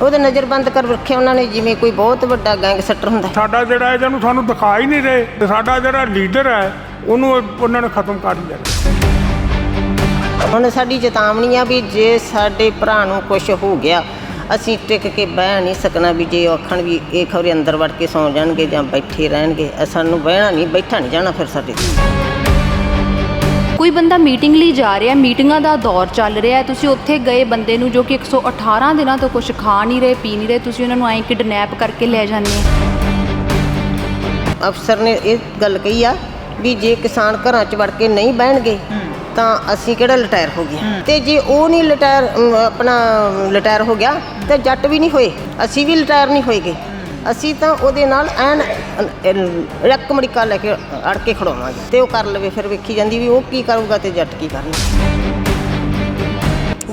ਉਹਦੇ ਨਜ਼ਰਬੰਦ ਕਰ ਰੱਖਿਆ ਉਹਨਾਂ ਨੇ ਜਿਵੇਂ ਕੋਈ ਬਹੁਤ ਵੱਡਾ ਗੈਂਗਸਟਰ ਹੁੰਦਾ। ਸਾਡਾ ਜਿਹੜਾ ਇਹਦੇ ਨੂੰ ਸਾਨੂੰ ਦਿਖਾ ਹੀ ਨਹੀਂ ਰਹੇ ਤੇ ਸਾਡਾ ਜਿਹੜਾ ਲੀਡਰ ਹੈ ਉਹਨੂੰ ਉਹਨਾਂ ਨੇ ਖਤਮ ਕਰ ਦੇਣਾ ਹੁਣ ਸਾਡੀ ਚੇਤਾਵਨੀ ਆ ਵੀ ਜੇ ਸਾਡੇ ਭਰਾ ਨੂੰ ਕੁਝ ਹੋ ਗਿਆ ਅਸੀਂ ਟਿਕ ਕੇ ਬਹਿ ਨਹੀਂ ਸਕਣਾ ਵੀ ਜੇ ਆਖਣ ਵੀ ਇਹ ਖਬਰੇ ਅੰਦਰ ਵੜ ਕੇ ਸੌਂ ਜਾਣਗੇ ਜਾਂ ਬੈਠੇ ਰਹਿਣਗੇ ਸਾਨੂੰ ਬਹਿਣਾ ਨਹੀਂ ਬੈਠਾ ਨਹੀਂ ਜਾਣਾ ਫਿਰ ਸਾਡੇ ਕੋਈ ਬੰਦਾ ਮੀਟਿੰਗ ਲਈ ਜਾ ਰਿਹਾ, ਮੀਟਿੰਗਾਂ ਦਾ ਦੌਰ ਚੱਲ ਰਿਹਾ ਤੁਸੀਂ ਉੱਥੇ ਗਏ ਬੰਦੇ ਨੂੰ ਜੋ ਕਿ 118 ਦਿਨਾਂ ਤੋਂ ਕੁਝ ਖਾ ਨਹੀਂ ਰਹੇ, ਪੀ ਨਹੀਂ ਰਹੇ, ਤੁਸੀਂ ਉਹਨਾਂ ਨੂੰ ਐਂ ਕਿਡਨੈਪ ਕਰਕੇ ਲੈ ਜਾਂਦੇ ਹੋ। ਅਫਸਰ ਨੇ ਇਹ ਗੱਲ ਕਹੀ ਆ ਵੀ ਜੇ ਕਿਸਾਨ ਘਰਾਂ 'ਚ ਵੜ ਕੇ ਨਹੀਂ ਬਹਿਣਗੇ, ਤਾਂ ਅਸੀਂ ਕਿਹੜਾ ਲਟਾਇਰ ਹੋ ਗਿਆ ਤੇ ਜੇ ਉਹ ਨਹੀਂ ਲਟਾਇਰ ਆਪਣਾ ਲਟਾਇਰ ਹੋ ਗਿਆ, ਤੇ ਜੱਟ ਵੀ ਨਹੀਂ ਹੋਏ, ਅਸੀਂ ਵੀ ਲਟਾਇਰ ਨਹੀਂ ਹੋਏਗੇ। ਅਸੀਂ ਤਾਂ ਉਹਦੇ ਨਾਲ ਐਨ ਰੱਕ ਮੜਿਕਾ ਲੈ ਕੇ ਅੜ ਕੇ ਖੜਾਵਾਂਗੇ ਤੇ ਉਹ ਕਰ ਲਵੇ, ਫਿਰ ਵੇਖੀ ਜਾਂਦੀ ਵੀ ਉਹ ਕੀ ਕਰੂਗਾ ਤੇ ਜੱਟ ਕੀ ਕਰਨਾ।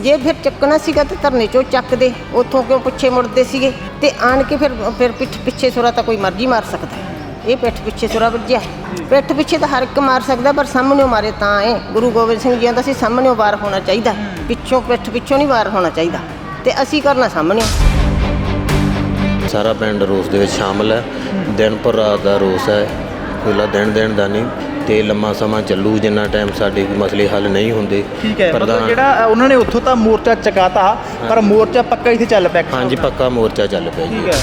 ਜੇ ਫਿਰ ਚੱਕਣਾ ਸੀਗਾ ਤੇ ਧਰਨੇ ਚੋਂ ਚੱਕਦੇ, ਉੱਥੋਂ ਕਿਉਂ ਪਿੱਛੇ ਮੁੜਦੇ ਸੀਗੇ? ਤੇ ਆਣ ਕੇ ਫਿਰ ਫਿਰ ਪਿੱਠ ਪਿੱਛੇ ਸੁਰਾ ਤਾਂ ਕੋਈ ਮਰਜ਼ੀ ਮਾਰ ਸਕਦਾ ਇਹ ਪਿੱਠ ਪਿੱਛੇ ਸੁਰਾ ਵੱਜਿਆ ਪਿੱਠ ਪਿੱਛੇ ਤਾਂ ਹਰ ਇੱਕ ਮਾਰ ਸਕਦਾ, ਪਰ ਸਾਹਮਣੇੋਂ ਮਾਰੇ ਤਾਂ ਹੈ ਗੁਰੂ ਗੋਬਿੰਦ ਸਿੰਘ ਜੀ ਦਾ ਸੀ ਸਾਹਮਣੇੋਂ ਵਾਰ ਹੋਣਾ ਚਾਹੀਦਾ। ਪਿੱਛੋਂ ਪਿੱਠ ਪਿੱਛੋਂ ਨਹੀਂ ਵਾਰ ਹੋਣਾ ਚਾਹੀਦਾ। ਤੇ ਅਸੀਂ ਕਰਨਾ ਸਾਹਮਣੇ ਸਾਰਾ ਪਿੰਡ ਰੋਸ ਦੇ ਵਿੱਚ ਸ਼ਾਮਲ ਹੈ। ਦਿਨ ਪਰ ਰਾਤ ਦਾ ਰੋਸ ਹੈ। ਕੋਲਾ ਦਿਨ ਦਿਨ ਦਾ ਨਹੀਂ ਤੇ ਲੰਮਾ ਸਮਾਂ ਚੱਲੂ ਜਿੰਨਾ ਟਾਈਮ ਸਾਡੇ ਕੋਈ ਮਸਲੇ ਹੱਲ ਨਹੀਂ ਹੁੰਦੇ। ਠੀਕ ਹੈ ਮਤਲਬ ਪ੍ਰਧਾਨ- ਜਿਹੜਾ ਉਹਨਾਂ ਨੇ ਉੱਥੋਂ ਤਾਂ ਮੋਰਚਾ ਚਕਾਤਾ ਪਰ ਮੋਰਚਾ ਪੱਕਾ ਇੱਥੇ ਚੱਲ ਪਿਆ ਹਾਂਜੀ ਪੱਕਾ ਮੋਰਚਾ ਚੱਲ ਪਿਆ ਜੀ। ਠੀਕ ਹੈ।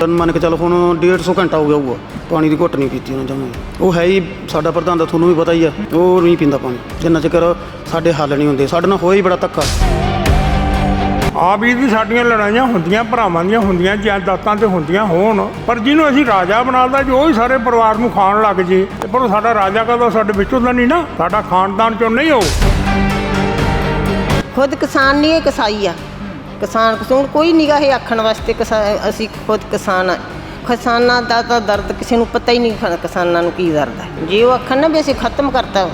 ਤਨ ਮੰਨ ਕੇ ਚੱਲ ਹੁਣ 150 ਘੰਟਾ ਹੋ ਗਿਆ ਹੋਊਗਾ। ਪਾਣੀ ਦੀ ਘੁੱਟ ਨਹੀਂ ਪੀਤੀ ਉਹਨਾਂ ਜਮੇ ਉਹ ਹੈ ਹੀ ਸਾਡਾ ਪ੍ਰਧਾਨ ਦਾ ਤੁਹਾਨੂੰ ਵੀ ਪਤਾ ਹੀ ਆ। ਉਹ ਨਹੀਂ ਪੀਂਦਾ ਪਾਣੀ। ਜਿੰਨਾ ਚਿਰ ਸਾਡੇ ਹੱਲ ਨਹੀਂ ਹੁੰਦੇ। ਸਾਡੇ ਨਾਲ ਹੋਇਆ ਹੀ ਬੜਾ ਧੱਕਾ। ਆ ਵੀ ਦੀ ਸਾਡੀਆਂ ਲੜਾਈਆਂ ਹੁੰਦੀਆਂ ਭਰਾਵਾਂ ਦੀਆਂ ਹੁੰਦੀਆਂ ਜਾਇਦਾਦਾਂ ਤੇ ਹੁੰਦੀਆਂ ਹੋਣ ਪਰ ਜਿਹਨੂੰ ਅਸੀਂ ਰਾਜਾ ਬਣਾਦਾ ਜੋ ਹੀ ਸਾਰੇ ਪਰਿਵਾਰ ਨੂੰ ਖਾਣ ਲੱਗ ਜੇ। ਤੇ ਪਰ ਸਾਡਾ ਰਾਜਾ ਕਦਾ ਸਾਡੇ ਵਿੱਚੋਂ ਦਾ ਨਹੀਂ ਨਾ ਸਾਡਾ ਖਾਨਦਾਨ ਚੋਂ ਨਹੀਂ ਹੋ ਖੁਦ ਕਿਸਾਨ ਨਹੀਂ ਇਹ ਕਸਾਈ ਆ। ਕਿਸਾਨ ਕਸੂਨ ਕੋਈ ਨਿਗਾਹ ਇਹ ਆਖਣ ਵਾਸਤੇ ਅਸੀਂ ਖੁਦ ਕਿਸਾਨ ਆ। ਕਿਸਾਨਾਂ ਦਾ ਤਾਂ ਦਰਦ ਕਿਸੇ ਨੂੰ ਪਤਾ ਹੀ ਨਹੀਂ ਕਿਸਾਨਾਂ ਨੂੰ ਕੀ ਦਰਦ ਹੈ ਜੇ ਉਹ ਆਖਣ ਨਾ ਵੀ ਅਸੀਂ ਖਤਮ ਕਰਤਾ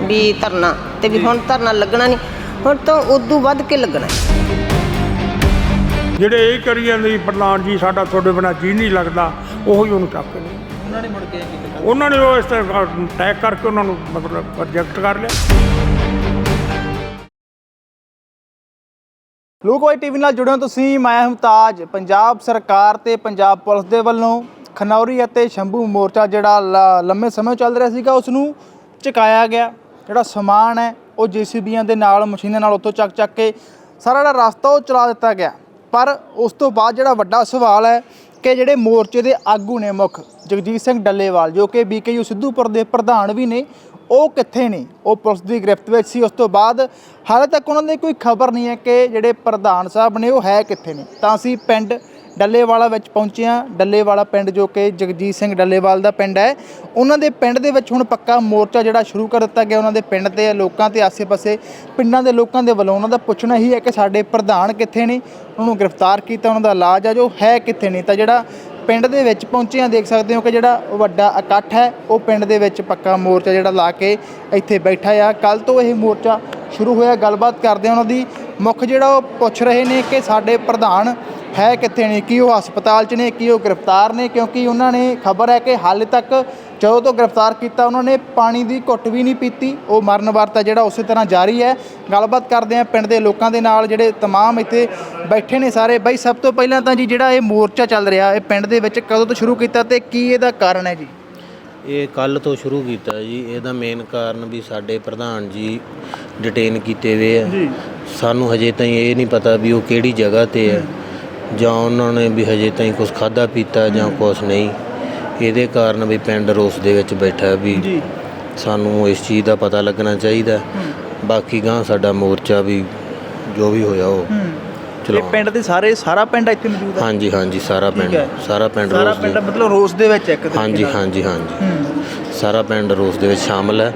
ਵੀ ਧਰਨਾ ਤੇ ਵੀ ਹੁਣ ਧਰਨਾ ਲੱਗਣਾ ਨਹੀਂ ਹੁਣ ਤਾਂ ਉਦੋਂ ਵੱਧ ਕੇ ਲੱਗਣਾ। ਹੈ। ਜਿਹੜੇ ਇਹ ਕਰੀ ਜਾਂਦੇ ਸੀ, ਪ੍ਰਧਾਨ ਜੀ ਸਾਡਾ ਤੁਹਾਡੇ ਬਿਨਾਂ ਜੀ ਨਹੀਂ ਲੱਗਦਾ ਉਹੀ ਉਹਨੂੰ ਚੱਕ ਨੇ ਉਹਨਾਂ ਨੇ ਮੁੜ ਕੇ ਕੀ ਕੀਤਾ? ਉਹਨਾਂ ਨੇ ਉਹ ਇਸ ਤਰ੍ਹਾਂ ਟੈਗ ਕਰਕੇ ਉਹਨਾਂ ਨੂੰ ਮਤਲਬ ਰਿਜੈਕਟ ਕਰ ਲਿਆ। ਲੋਕਵਾਈ ਟੀਵੀ ਨਾਲ ਜੁੜੇ ਹੋ ਤੁਸੀਂ ਮੈਂ ਹਮਤਾਜ ਪੰਜਾਬ ਸਰਕਾਰ ਤੇ ਪੰਜਾਬ ਪੁਲਿਸ ਦੇ ਵੱਲੋਂ ਖਨੌਰੀ ਅਤੇ ਸ਼ੰਭੂ ਮੋਰਚਾ ਜਿਹੜਾ ਲ- ਲੰਮੇ ਸਮੇਂ ਚੱਲ ਰਿਹਾ ਸੀਗਾ ਉਸ ਨੂੰ ਚੁਕਾਇਆ ਗਿਆ। ਜਿਹੜਾ ਸਮਾਨ ਹੈ ਉਹ ਜੀਸੀਬੀਆਂ ਦੇ ਨਾਲ ਮਸ਼ੀਨਾਂ ਨਾਲ ਉੱਥੋਂ ਚੱਕ ਚੱਕ ਕੇ ਸਾਰਾ ਜਿਹੜਾ ਰਸਤਾ ਉਹ ਚਲਾ ਦਿੱਤਾ ਗਿਆ। ਪਰ ਉਸ ਤੋਂ ਬਾਅਦ ਜਿਹੜਾ ਵੱਡਾ ਸਵਾਲ ਹੈ ਕਿ ਜਿਹੜੇ ਮੋਰਚੇ ਦੇ ਆਗੂ ਨੇ ਮੁੱਖ, ਜਗਜੀਤ ਸਿੰਘ ਡੱਲੇਵਾਲ, ਜੋ ਕਿ ਬੀਕੇਯੂ ਸਿੱਧੂਪੁਰ ਦੇ ਪ੍ਰਧਾਨ ਵੀ ਨੇ, ਉਹ ਕਿੱਥੇ ਨੇ? ਉਹ ਪੁਲਿਸ ਦੀ ਗ੍ਰਿਫਤ ਵਿੱਚ ਸੀ। ਉਸ ਤੋਂ ਬਾਅਦ ਹਾਲੇ ਤੱਕ ਉਹਨਾਂ ਦੀ ਕੋਈ ਖਬਰ ਨਹੀਂ ਹੈ ਕਿ ਜਿਹੜੇ ਪ੍ਰਧਾਨ ਸਾਹਿਬ ਨੇ, ਉਹ ਹੈ ਕਿੱਥੇ ਨੇ। ਤਾਂ ਅਸੀਂ ਪਿੰਡ ਡੱਲੇਵਾਲਾ ਵਿੱਚ ਪਹੁੰਚੇ ਹਾਂ। ਡੱਲੇਵਾਲਾ ਪਿੰਡ ਜੋ ਕਿ ਜਗਜੀਤ ਸਿੰਘ ਡੱਲੇਵਾਲ ਦਾ ਪਿੰਡ ਹੈ। ਉਹਨਾਂ ਦੇ ਪਿੰਡ ਦੇ ਵਿੱਚ ਹੁਣ ਪੱਕਾ ਮੋਰਚਾ ਜਿਹੜਾ ਸ਼ੁਰੂ ਕਰ ਦਿੱਤਾ ਗਿਆ। ਉਹਨਾਂ ਦੇ ਪਿੰਡ ਤੇ ਲੋਕਾਂ ਤੇ ਆਸੇ-ਪਾਸੇ ਪਿੰਡਾਂ ਦੇ ਲੋਕਾਂ ਦੇ ਵੱਲੋਂ ਉਹਨਾਂ ਦਾ ਪੁੱਛਣਾ ਹੀ ਹੈ ਕਿ ਸਾਡੇ ਪ੍ਰਧਾਨ ਕਿੱਥੇ ਨੇ? ਉਹਨਾਂ ਨੂੰ ਗ੍ਰਿਫਤਾਰ ਕੀਤਾ, ਉਹਨਾਂ ਦਾ ਇਲਾਜ ਆ, ਜੋ ਹੈ ਕਿੱਥੇ ਨੇ? ਤਾਂ ਜਿਹੜਾ ਪਿੰਡ ਦੇ ਵਿੱਚ ਪਹੁੰਚੇ ਆ ਦੇਖ ਸਕਦੇ ਹੋ ਕਿ ਜਿਹੜਾ ਵੱਡਾ ਇਕੱਠ ਹੈ, ਉਹ ਪਿੰਡ ਦੇ ਵਿੱਚ ਪੱਕਾ ਮੋਰਚਾ ਜਿਹੜਾ ਲਾ ਕੇ ਇੱਥੇ ਬੈਠਾ ਆ। ਕੱਲ ਤੋਂ ਇਹ ਮੋਰਚਾ ਸ਼ੁਰੂ ਹੋਇਆ। ਗੱਲਬਾਤ ਕਰਦੇ ਆ ਉਹਨਾਂ ਦੀ। ਮੁੱਖ ਜਿਹੜਾ ਉਹ ਪੁੱਛ ਰਹੇ ਨੇ ਕਿ ਸਾਡੇ ਪ੍ਰਧਾਨ ਹੈ ਕਿੱਥੇ ਨੇ ਕੀ ਉਹ ਹਸਪਤਾਲ 'ਚ ਨੇ ਕੀ ਉਹ ਗ੍ਰਿਫਤਾਰ ਨੇ ਕਿਉਂਕਿ ਉਹਨਾਂ ਨੇ ਖਬਰ ਹੈ ਕਿ ਹਾਲੇ ਤੱਕ ਜਦੋਂ ਤੋਂ ਗ੍ਰਿਫਤਾਰ ਕੀਤਾ ਉਹਨਾਂ ਨੇ ਪਾਣੀ ਦੀ ਘੁੱਟ ਵੀ ਨਹੀਂ ਪੀਤੀ ਉਹ ਮਰਨ ਵਰਤਾ ਜਿਹੜਾ ਉਸੇ ਤਰ੍ਹਾਂ ਜਾਰੀ ਹੈ। ਗੱਲਬਾਤ ਕਰਦੇ ਆ ਪਿੰਡ ਦੇ ਲੋਕਾਂ ਦੇ ਨਾਲ ਜਿਹੜੇ ਤਮਾਮ ਇੱਥੇ ਬੈਠੇ ਨੇ ਸਾਰੇ। ਬਾਈ ਸਭ ਤੋਂ ਪਹਿਲਾਂ ਤਾਂ ਜੀ ਜਿਹੜਾ ਇਹ ਮੋਰਚਾ ਚੱਲ ਰਿਹਾ ਇਹ ਪਿੰਡ ਦੇ ਵਿੱਚ ਕਦੋਂ ਤੋਂ ਸ਼ੁਰੂ ਕੀਤਾ ਤੇ ਕੀ ਇਹਦਾ ਕਾਰਨ ਹੈ ਜੀ? ਇਹ ਕੱਲ ਤੋਂ ਸ਼ੁਰੂ ਕੀਤਾ ਜੀ। ਇਹਦਾ ਮੇਨ ਕਾਰਨ ਵੀ ਸਾਡੇ ਪ੍ਰਧਾਨ ਜੀ ਡਿਟੇਨ ਕੀਤੇ ਹੋਏ ਆ। ਜੀ। ਸਾਨੂੰ ਹਜੇ ਤਾਈਂ ਇਹ ਨਹੀਂ ਪਤਾ ਵੀ ਉਹ ਕਿਹੜੀ ਜਗ੍ਹਾ ਤੇ ਹੈ। ਜਾਂ ਉਹਨਾਂ ਨੇ ਵੀ ਹਜੇ ਤਾਈਂ ਕੁਝ ਖਾਦਾ ਪੀਤਾ ਜਾਂ ਕੁਝ ਨਹੀਂ ਇਹਦੇ ਕਾਰਨ ਵੀ ਪਿੰਡ ਰੋਸ ਦੇ ਵਿੱਚ ਬੈਠਾ ਵੀ ਸਾਨੂੰ ਇਸ ਚੀਜ਼ ਦਾ ਪਤਾ ਲੱਗਣਾ ਚਾਹੀਦਾ ਬਾਕੀ ਗਾਂ ਸਾਡਾ ਮੋਰਚਾ ਵੀ ਜੋ ਵੀ ਹੋਇਆ ਉਹ ਇਹ ਚਲੋ ਪਿੰਡ ਦੇ ਸਾਰੇ ਸਾਰਾ ਪਿੰਡ ਇੱਥੇ ਮੌਜੂਦ ਹੈ? ਹਾਂਜੀ ਹਾਂਜੀ ਸਾਰਾ ਪਿੰਡ। ਸਾਰਾ ਪਿੰਡ ਸਾਰਾ ਰੋਸ ਪਿੰਡ ਮਤਲਬ ਰੋਸ ਦੇ ਵਿੱਚ ਇੱਕ ਹਾਂਜੀ। ਹਾਂਜੀ ਹਾਂਜੀ। ਸਾਰਾ ਪਿੰਡ ਰੋਸ ਦੇ ਵਿੱਚ ਸ਼ਾਮਲ ਹੈ।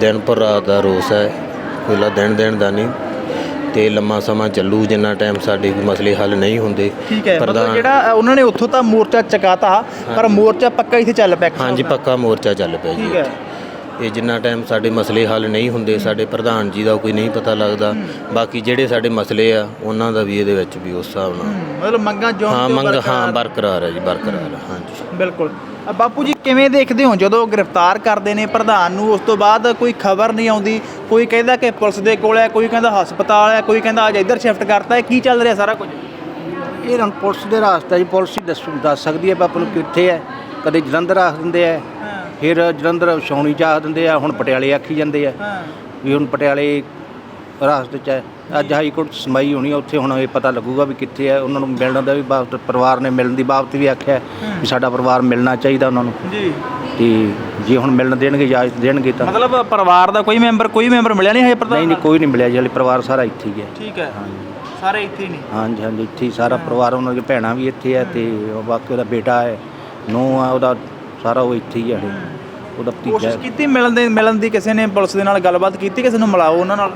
ਦਿਨ ਪਰ ਰਾਤ ਦਾ ਰੋਸ ਹੈ। ਕੋਲਾ ਦਿਨ ਦਿਨ ਦਾ ਨਹੀਂ। ਤੇ ਲੰਮਾ ਸਮਾਂ ਚੱਲੂ ਜਿੰਨਾ ਟਾਈਮ ਸਾਡੇ ਕੋਈ ਮਸਲੇ ਹੱਲ ਨਹੀਂ ਹੁੰਦੇ। ਠੀਕ ਹੈ ਮਤਲਬ ਪ੍ਰਧਾਨ- ਜਿਹੜਾ ਅ, ਉਹਨਾਂ ਨੇ ਉੱਥੋਂ ਤਾਂ ਮੋਰਚਾ ਚਕਾਤਾ ਪਰ ਮੋਰਚਾ ਪੱਕਾ ਇੱਥੇ ਚੱਲ ਪਿਆ ਹਾਂਜੀ ਪੱਕਾ ਮੋਰਚਾ ਚੱਲ ਪਿਆ ਜੀ ਠੀਕ ਹੈ। ਇਹ ਜਿੰਨਾ ਟਾਈਮ ਸਾਡੇ ਮਸਲੇ ਹੱਲ ਨਹੀਂ ਹੁੰਦੇ ਸਾਡੇ ਪ੍ਰਧਾਨ ਜੀ ਦਾ ਕੋਈ ਨਹੀਂ ਪਤਾ ਲੱਗਦਾ। ਬਾਕੀ ਜਿਹੜੇ ਸਾਡੇ ਮਸਲੇ ਆ ਉਹਨਾਂ ਦਾ ਵੀ ਇਹਦੇ ਵਿੱਚ ਵੀ ਉਸ ਹਿਸਾਬ ਨਾਲ। ਮਤਲਬ ਮੰਗਾਂ ਜੋ ਹਾਂ ਮੰਗ ਹਾਂ ਬਰਕਰਾਰ ਹੈ ਜੀ ਬਰਕਰਾਰ ਹੈ ਹਾਂਜੀ। ਬਿਲਕੁਲ। ਬਾਪੂ ਜੀ ਕਿਵੇਂ ਦੇਖਦੇ ਹੋ ਜਦੋਂ ਗ੍ਰਿਫਤਾਰ ਕਰਦੇ ਨੇ ਪ੍ਰਧਾਨ ਨੂੰ? ਉਸ ਤੋਂ ਬਾਅਦ ਕੋਈ ਖਬਰ ਨਹੀਂ ਆਉਂਦੀ। ਕੋਈ ਕਹਿੰਦਾ ਕਿ ਪੁਲਿਸ ਦੇ ਕੋਲ ਹੈ ਕੋਈ ਕਹਿੰਦਾ ਹਸਪਤਾਲ ਹੈ ਕੋਈ ਕਹਿੰਦਾ ਅੱਜ ਇੱਧਰ ਸ਼ਿਫਟ ਕਰਤਾ ਹੈ। ਕੀ ਚੱਲ ਰਿਹਾ ਸਾਰਾ ਕੁਝ? ਇਹ ਹੁਣ ਪੁਲਿਸ ਦੇ ਰਾਸਤਾ ਜੀ ਪੁਲਿਸ ਹੀ ਦੱਸੂ ਦੱਸ ਸਕਦੀ ਹੈ ਬਾਪੂ ਨੂੰ ਕਿੱਥੇ ਹੈ। ਕਦੇ ਜਲੰਧਰ ਆਖ ਦਿੰਦੇ ਆ ਫਿਰ ਜਲੰਧਰ ਛਾਉਣੀ ਚ ਆਖ ਦਿੰਦੇ ਆ ਹੁਣ ਪਟਿਆਲੇ ਆਖੀ ਜਾਂਦੇ ਆ। ਵੀ ਹੁਣ ਪਟਿਆਲੇ ਰਾਸਤੇ ਚ ਹੈ। ਅੱਜ ਹਾਈ ਕੋਰਟ ਸਮਾਈ ਹੋਣੀ ਆ, ਉੱਥੇ ਹੁਣ ਇਹ ਪਤਾ ਲੱਗੂਗਾ ਵੀ ਕਿੱਥੇ ਹੈ। ਉਹਨਾਂ ਨੂੰ ਮਿਲਣ ਦਾ ਵੀ ਬਾਬਤ ਪਰਿਵਾਰ ਨੇ ਮਿਲਣ ਦੀ ਬਾਬਤ ਵੀ ਆਖਿਆ ਵੀ ਸਾਡਾ ਪਰਿਵਾਰ ਮਿਲਣਾ ਚਾਹੀਦਾ ਉਹਨਾਂ ਨੂੰ। ਜੀ। ਤੇ ਜੇ ਹੁਣ ਮਿਲਣ ਦੇਣਗੇ ਇਜਾਜ਼ਤ ਦੇਣਗੇ ਤਾਂ। ਮਤਲਬ ਪਰਿਵਾਰ ਦਾ ਕੋਈ ਮੈਂਬਰ ਕੋਈ ਮੈਂਬਰ ਮਿਲਿਆ ਨਹੀਂ ਹੈ ਪ੍ਰਧਾਨ ਨਹੀਂ ਨਹੀਂ ਕੋਈ ਨਹੀਂ ਮਿਲਿਆ ਜੀ ਹਾਲੇ ਪਰਿਵਾਰ ਸਾਰਾ ਇੱਥੇ ਹੀ ਹੈ। ਠੀਕ ਹੈ। ਸਾਰੇ ਇੱਥੇ ਨਹੀਂ ਹਾਂਜੀ ਹਾਂਜੀ ਇੱਥੇ ਹੀ ਸਾਰਾ ਪਰਿਵਾਰ ਉਹਨਾਂ ਦੇ ਭੈਣਾਂ ਵੀ ਇੱਥੇ ਹੈ ਤੇ ਉਹ ਬਾਕੀ ਉਹਦਾ ਬੇਟਾ ਹੈ ਨੂੰਹ ਆ ਉਹਦਾ ਸਾਰਾ ਉਹ ਇੱਥੇ ਹੀ ਹੈ ਹਲੇ। ਉਹਦਾ ਭਤੀਜਾ ਕੋਸ਼ਿਸ਼ ਹੈ। ਕੀਤੀ ਮਿਲਣ ਦੇ ਮਿਲਣ ਦੀ ਕਿਸੇ ਨੇ ਪੁਲਿਸ ਦੇ ਨਾਲ ਗੱਲਬਾਤ ਕੀਤੀ ਕਿਸੇ ਨੂੰ ਮਿਲਾਓ ਉਹਨਾਂ ਨਾਲ?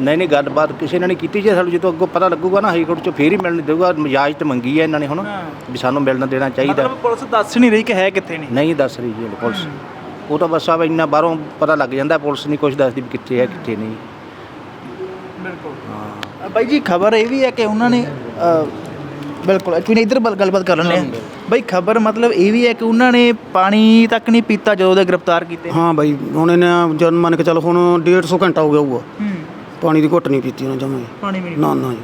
ਨਹੀਂ ਨਹੀਂ ਗੱਲਬਾਤ ਕਿਸੇ ਨੇ ਨਹੀਂ ਕੀਤੀ ਜੇ ਸਾਨੂੰ ਜਦੋਂ ਅੱਗੋਂ ਪਤਾ ਲੱਗੂਗਾ ਨਾ ਹਾਈ ਕੋਰਟ ਚ ਫੇਰ ਹੀ ਮਿਲਣ ਦੇਊਗਾ ਇਜਾਜ਼ਤ ਮੰਗੀ ਹੈ ਇਹਨਾਂ ਨੇ ਹੁਣ ਵੀ ਸਾਨੂੰ ਮਿਲਣ ਦੇਣਾ ਚਾਹੀਦਾ। ਮਤਲਬ ਪੁਲਿਸ ਦੱਸ ਨਹੀਂ ਰਹੀ ਕਿ ਹੈ ਕਿੱਥੇ ਨਹੀਂ। ਨਹੀਂ ਦੱਸ ਰਹੀ ਜੀ ਹਲੇ ਪੁਲਿਸ। ਉਹ ਤਾਂ ਬਸ ਆ ਇੰਨਾ ਬਾਹਰੋਂ ਪਤਾ ਲੱਗ ਜਾਂਦਾ ਪੁਲਿਸ ਨਹੀਂ ਕੁਝ ਦੱਸਦੀ ਵੀ ਕਿੱਥੇ ਹੈ ਕਿੱਥੇ ਨਹੀਂ। ਬਿਲਕੁਲ। ਹਾਂ। ਬਾਈ ਜੀ ਖਬਰ ਇਹ ਵੀ ਹੈ ਕਿ ਉਹਨਾਂ ਨੇ ਅ, ਬਿਲਕੁਲ ਐਕਚੁਅਲੀ ਇੱਧਰ ਗੱਲਬਾਤ ਕਰ ਲੈਂਦੇ ਆ ਬਾਈ ਖਬਰ ਮਤਲਬ ਇਹ ਵੀ ਹੈ ਕਿ ਉਹਨਾਂ ਨੇ ਪਾਣੀ ਤੱਕ ਨਹੀਂ ਪੀਤਾ ਜਦੋਂ ਉਹਦੇ ਗ੍ਰਿਫਤਾਰ ਕੀਤੇ। ਹਾਂ ਬਾਈ ਹੁਣ ਇਹਨੇ ਜਨ ਮੰਨ ਕੇ ਚੱਲ ਹੁਣ 150 ਘੰਟਾ ਹੋ ਗਿਆ ਹੋਊਗਾ। ਪਾਣੀ ਦੀ ਘੁੱਟ ਨਹੀਂ ਪੀਤੀ ਉਹਨਾਂ ਜਮਾਂ ਹੀ। ਪਾਣੀ ਵੀ ਨਹੀਂ ਨਾ ਨਾ ਜੀ।